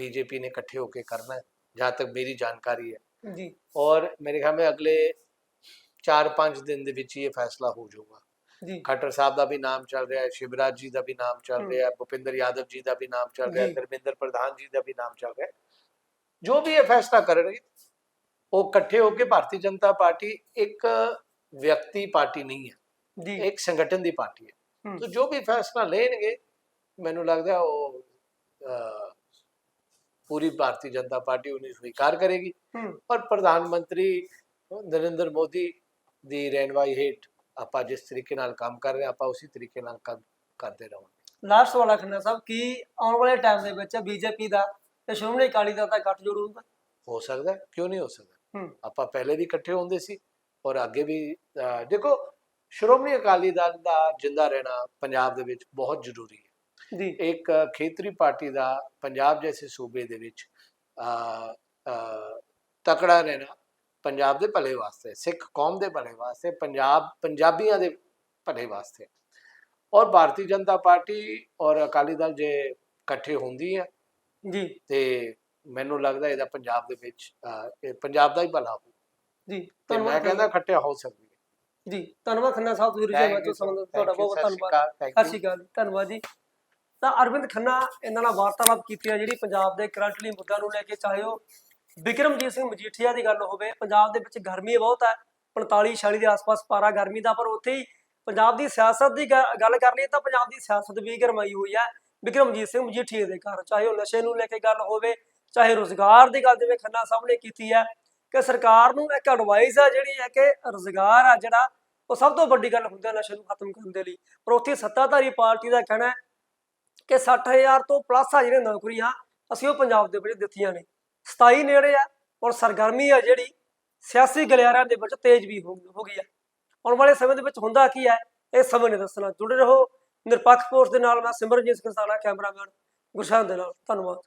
S2: ਬੀਜੇਪੀ ਨੇ ਇਕੱਠੇ ਹੋ ਕੇ ਕਰਨਾ ਹੈ ਜਹਾਂ ਤੱਕ ਮੇਰੀ ਜਾਣਕਾਰੀ ਹੈ
S1: ਜੀ
S2: ਔਰ ਮੇਰੇ ਖਿਆਲ ਮੇ ਅਗਲੇ 4-5 ਦਿਨ ਦੇ ਵਿੱਚ ਹੀ ਇਹ ਫੈਸਲਾ ਹੋ ਜਾਊਗਾ
S1: ਜੀ
S2: ਖੱਟਰ ਸਾਹਿਬ ਦਾ ਵੀ ਨਾਮ ਚੱਲ ਰਿਹਾ ਹੈ ਸ਼ਿਵਰਾਜ ਜੀ ਦਾ ਵੀ ਨਾਮ ਚੱਲ। ਰਿਹਾ ਹੈ ਭੁਪਿੰਦਰ ਯਾਦਵ ਜੀ ਦਾ ਵੀ ਨਾਮ ਚੱਲ ਰਿਹਾ ਹੈ। ਧਰਮਿੰਦਰ ਪ੍ਰਧਾਨ ਜੀ ਦਾ ਵੀ ਨਾਮ ਚੱਲ ਰਿਹਾ ਹੈ ਜੋ ਵੀ ਇਹ ਫੈਸਲਾ ਕਰਨਗੇ ਉਹ ਇਕੱਠੇ ਹੋ ਕੇ ਭਾਰਤੀ ਜਨਤਾ ਪਾਰਟੀ ਇੱਕ ਵਿਅਕਤੀ ਪਾਰਟੀ ਨਹੀਂ ਹੈ
S1: ਜੀ
S2: ਇੱਕ ਸੰਗਠਨ ਦੀ ਪਾਰਟੀ ਹੈ ਤਾਂ ਜੋ ਵੀ ਫੈਸਲਾ ਲੈਣਗੇ ਮੈਨੂੰ ਲੱਗਦਾ ਉਹ ਅਹ, ਪੂਰੀ ਭਾਰਤੀ ਜਨਤਾ ਪਾਰਟੀ ਉਹਨੂੰ ਸਵੀਕਾਰ ਕਰੇਗੀ।
S1: ਹਮ,
S2: ਪਰ ਪ੍ਰਧਾਨ ਮੰਤਰੀ ਨਰਿੰਦਰ ਮੋਦੀ ਦੀ ਰਹਿਨਵਾਈ ਹੇਠ ਆਪਾਂ ਜਿਸ ਤਰੀਕੇ ਨਾਲ ਕੰਮ ਕਰ ਰਹੇ ਆਪਾਂ ਉਸੇ ਤਰੀਕੇ ਨਾਲ ਕੰਮ ਕਰਦੇ ਰਹਾਂਗੇ।
S1: ਲਾਸਟ ਵਾਲਾ ਖੰਨਾ ਸਾਹਿਬ ਕੀ ਆਉਣ ਵਾਲੇ ਟਾਈਮ ਦੇ ਵਿੱਚ ਬੀਜੇਪੀ ਦਾ ਤੇ ਸ਼੍ਰੋਮਣੀ ਅਕਾਲੀ ਦਲ ਦਾ ਗੱਠਜੋੜ ਹੋਊਗਾ?
S2: ਹੋ ਸਕਦਾ ਕਿਉਂ ਨਹੀਂ ਹੋ ਸਕਦਾ? ਆਪਾਂ ਪਹਿਲੇ ਵੀ ਇਕੱਠੇ ਹੁੰਦੇ ਸੀ ਔਰ ਅੱਗੇ ਵੀ ਦੇਖੋ ਸ਼੍ਰੋਮਣੀ ਅਕਾਲੀ ਦਲ ਦਾ ਜਿੰਦਾ ਰਹਿਣਾ ਪੰਜਾਬ ਦੇ ਵਿੱਚ ਬਹੁਤ ਜ਼ਰੂਰੀ ਹੈ। ਇੱਕ ਖੇਤਰੀ ਪਾਰਟੀ ਦਾ ਪੰਜਾਬ ਜੈਸੇ ਸੂਬੇ ਦੇ ਵਿੱਚ ਤਕੜਾ ਰਹਿਣਾ ਪੰਜਾਬ ਦੇ ਭਲੇ ਵਾਸਤੇ ਸਿੱਖ ਕੌਮ ਦੇ ਭਲੇ ਵਾਸਤੇ ਪੰਜਾਬ ਪੰਜਾਬੀਆਂ ਦੇ ਭਲੇ ਵਾਸਤੇ। ਔਰ ਭਾਰਤੀ ਜਨਤਾ ਪਾਰਟੀ ਔਰ ਅਕਾਲੀ ਦਲ ਜੇ ਇਕੱਠੇ ਹੁੰਦੀ ਹੈ
S1: ਜੀ।
S2: ਤੇ ਮੈਨੂੰ ਲੱਗਦਾ ਇਹਦਾ ਪੰਜਾਬ ਦੇ ਵਿੱਚ ਪੰਜਾਬ ਦਾ ਹੀ ਭਲਾ ਹੋ
S1: ਜੀ
S2: ਤੇ ਮੈਂ
S1: ਧੰਨਵਾਦ
S2: ਕਹਿੰਦਾ ਇਕੱਠੇ ਹੋ ਸਕਦੀ ਹੈ।
S1: ਜੀ ਧੰਨਵਾਦ ਖੰਨਾ ਸਾਹਿਬ ਤੁਸੀਂ ਰੁਝੇਵਾਂ. ਸੰਬੰਧ
S2: Thank
S1: ਤੁਹਾਡਾ ਬਹੁਤ ਧੰਨਵਾਦ। ਸਤਿ. ਸ਼੍ਰੀ ਅਕਾਲ ਧੰਨਵਾਦ ਜੀ। ਤਾਂ ਅਰਵਿੰਦ ਖੰਨਾ ਇਹਨਾਂ ਨਾਲ ਵਾਰਤਾਲਾਪ ਕੀਤੀ ਹੈ ਜਿਹੜੀ ਪੰਜਾਬ ਦੇ ਕਰੰਟਲੀ ਮੁੱਦਿਆਂ ਨੂੰ ਲੈ ਕੇ ਚਾਹੇ ਉਹ ਵਿਕਰਮਜੀਤ ਸਿੰਘ ਮਜੀਠੀਆ ਦੀ ਗੱਲ ਹੋਵੇ, ਪੰਜਾਬ ਦੇ ਵਿੱਚ ਗਰਮੀ ਬਹੁਤ ਹੈ 45 46 ਦੇ ਆਸ-ਪਾਸ ਪਾਰਾ ਗਰਮੀ ਦਾ, ਪਰ ਉੱਥੇ ਹੀ ਪੰਜਾਬ ਦੀ ਸਿਆਸਤ ਦੀ ਗ- ਗੱਲ ਕਰ ਲਈਏ ਤਾਂ ਪੰਜਾਬ ਦੀ ਸਿਆਸਤ ਵੀ ਗਰਮਾਈ ਹੋਈ ਹੈ, ਵਿਕਰਮਜੀਤ ਸਿੰਘ ਮਜੀਠੀਆ ਦੇ ਘਰ, ਚਾਹੇ ਉਹ ਨਸ਼ੇ ਨੂੰ ਲੈ ਕੇ ਗੱਲ ਹੋਵੇ, ਚਾਹੇ ਰੋਜ਼ਗਾਰ ਦੀ ਗੱਲ ਜਿਵੇਂ ਖੰਨਾ ਸਾਹਿਬ ਨੇ ਕੀਤੀ ਹੈ, ਕਿ ਸਰਕਾਰ ਨੂੰ ਇੱਕ ਐਡਵਾਈਸ ਆ ਜਿਹੜੀ ਹੈ ਕਿ ਰੋਜ਼ਗਾਰ ਆ ਜਿਹੜਾ, ਉਹ ਸਭ ਤੋਂ ਵੱਡੀ ਗੱਲ ਹੁੰਦੀ ਹੈ ਨਸ਼ੇ ਨੂੰ ਖਤਮ ਕਰਨ ਦੇ ਲਈ, ਪਰ ਉੱਥੇ ਸੱਤਾਧਾਰੀ ਪਾਰਟੀ ਦਾ ਕਹਿਣਾ ਹੈ ਕਿ 60000 ਤੋਂ ਪਲੱਸ ਆ ਜਿਹੜੇ ਨੌਕਰੀਆਂ, ਅਸੀਂ ਉਹ ਪੰਜਾਬ ਦੇ ਵਿੱਚ ਦਿੱਤੀਆਂ ਨੇ। 27 ਨੇੜੇ ਆ ਔਰ ਸਰਗਰਮੀ ਆ ਜਿਹੜੀ, ਸਿਆਸੀ ਗਲਿਆਰਿਆਂ ਦੇ ਵਿੱਚ ਤੇਜ਼ ਵੀ ਹੋ ਗਈ ਹੈ ਆਉਣ ਵਾਲੇ ਸਮੇਂ ਦੇ ਵਿੱਚ ਹੁੰਦਾ ਕੀ ਹੈ ਇਹ ਸਮੇਂ ਨੇ ਦੱਸਣਾ। ਜੁੜੇ ਰਹੋ, ਨਿਰਪੱਖ ਪੋਸਟ ਦੇ ਨਾਲ ਮੈਂ ਸਿਮਰਨਜੀਤ ਸਿੰਘ ਸਾਲਾ ਕੈਮਰਾਮੈਨ ਗੁਰਸ਼ਾਨ ਦੇ ਨਾਲ। ਧੰਨਵਾਦ।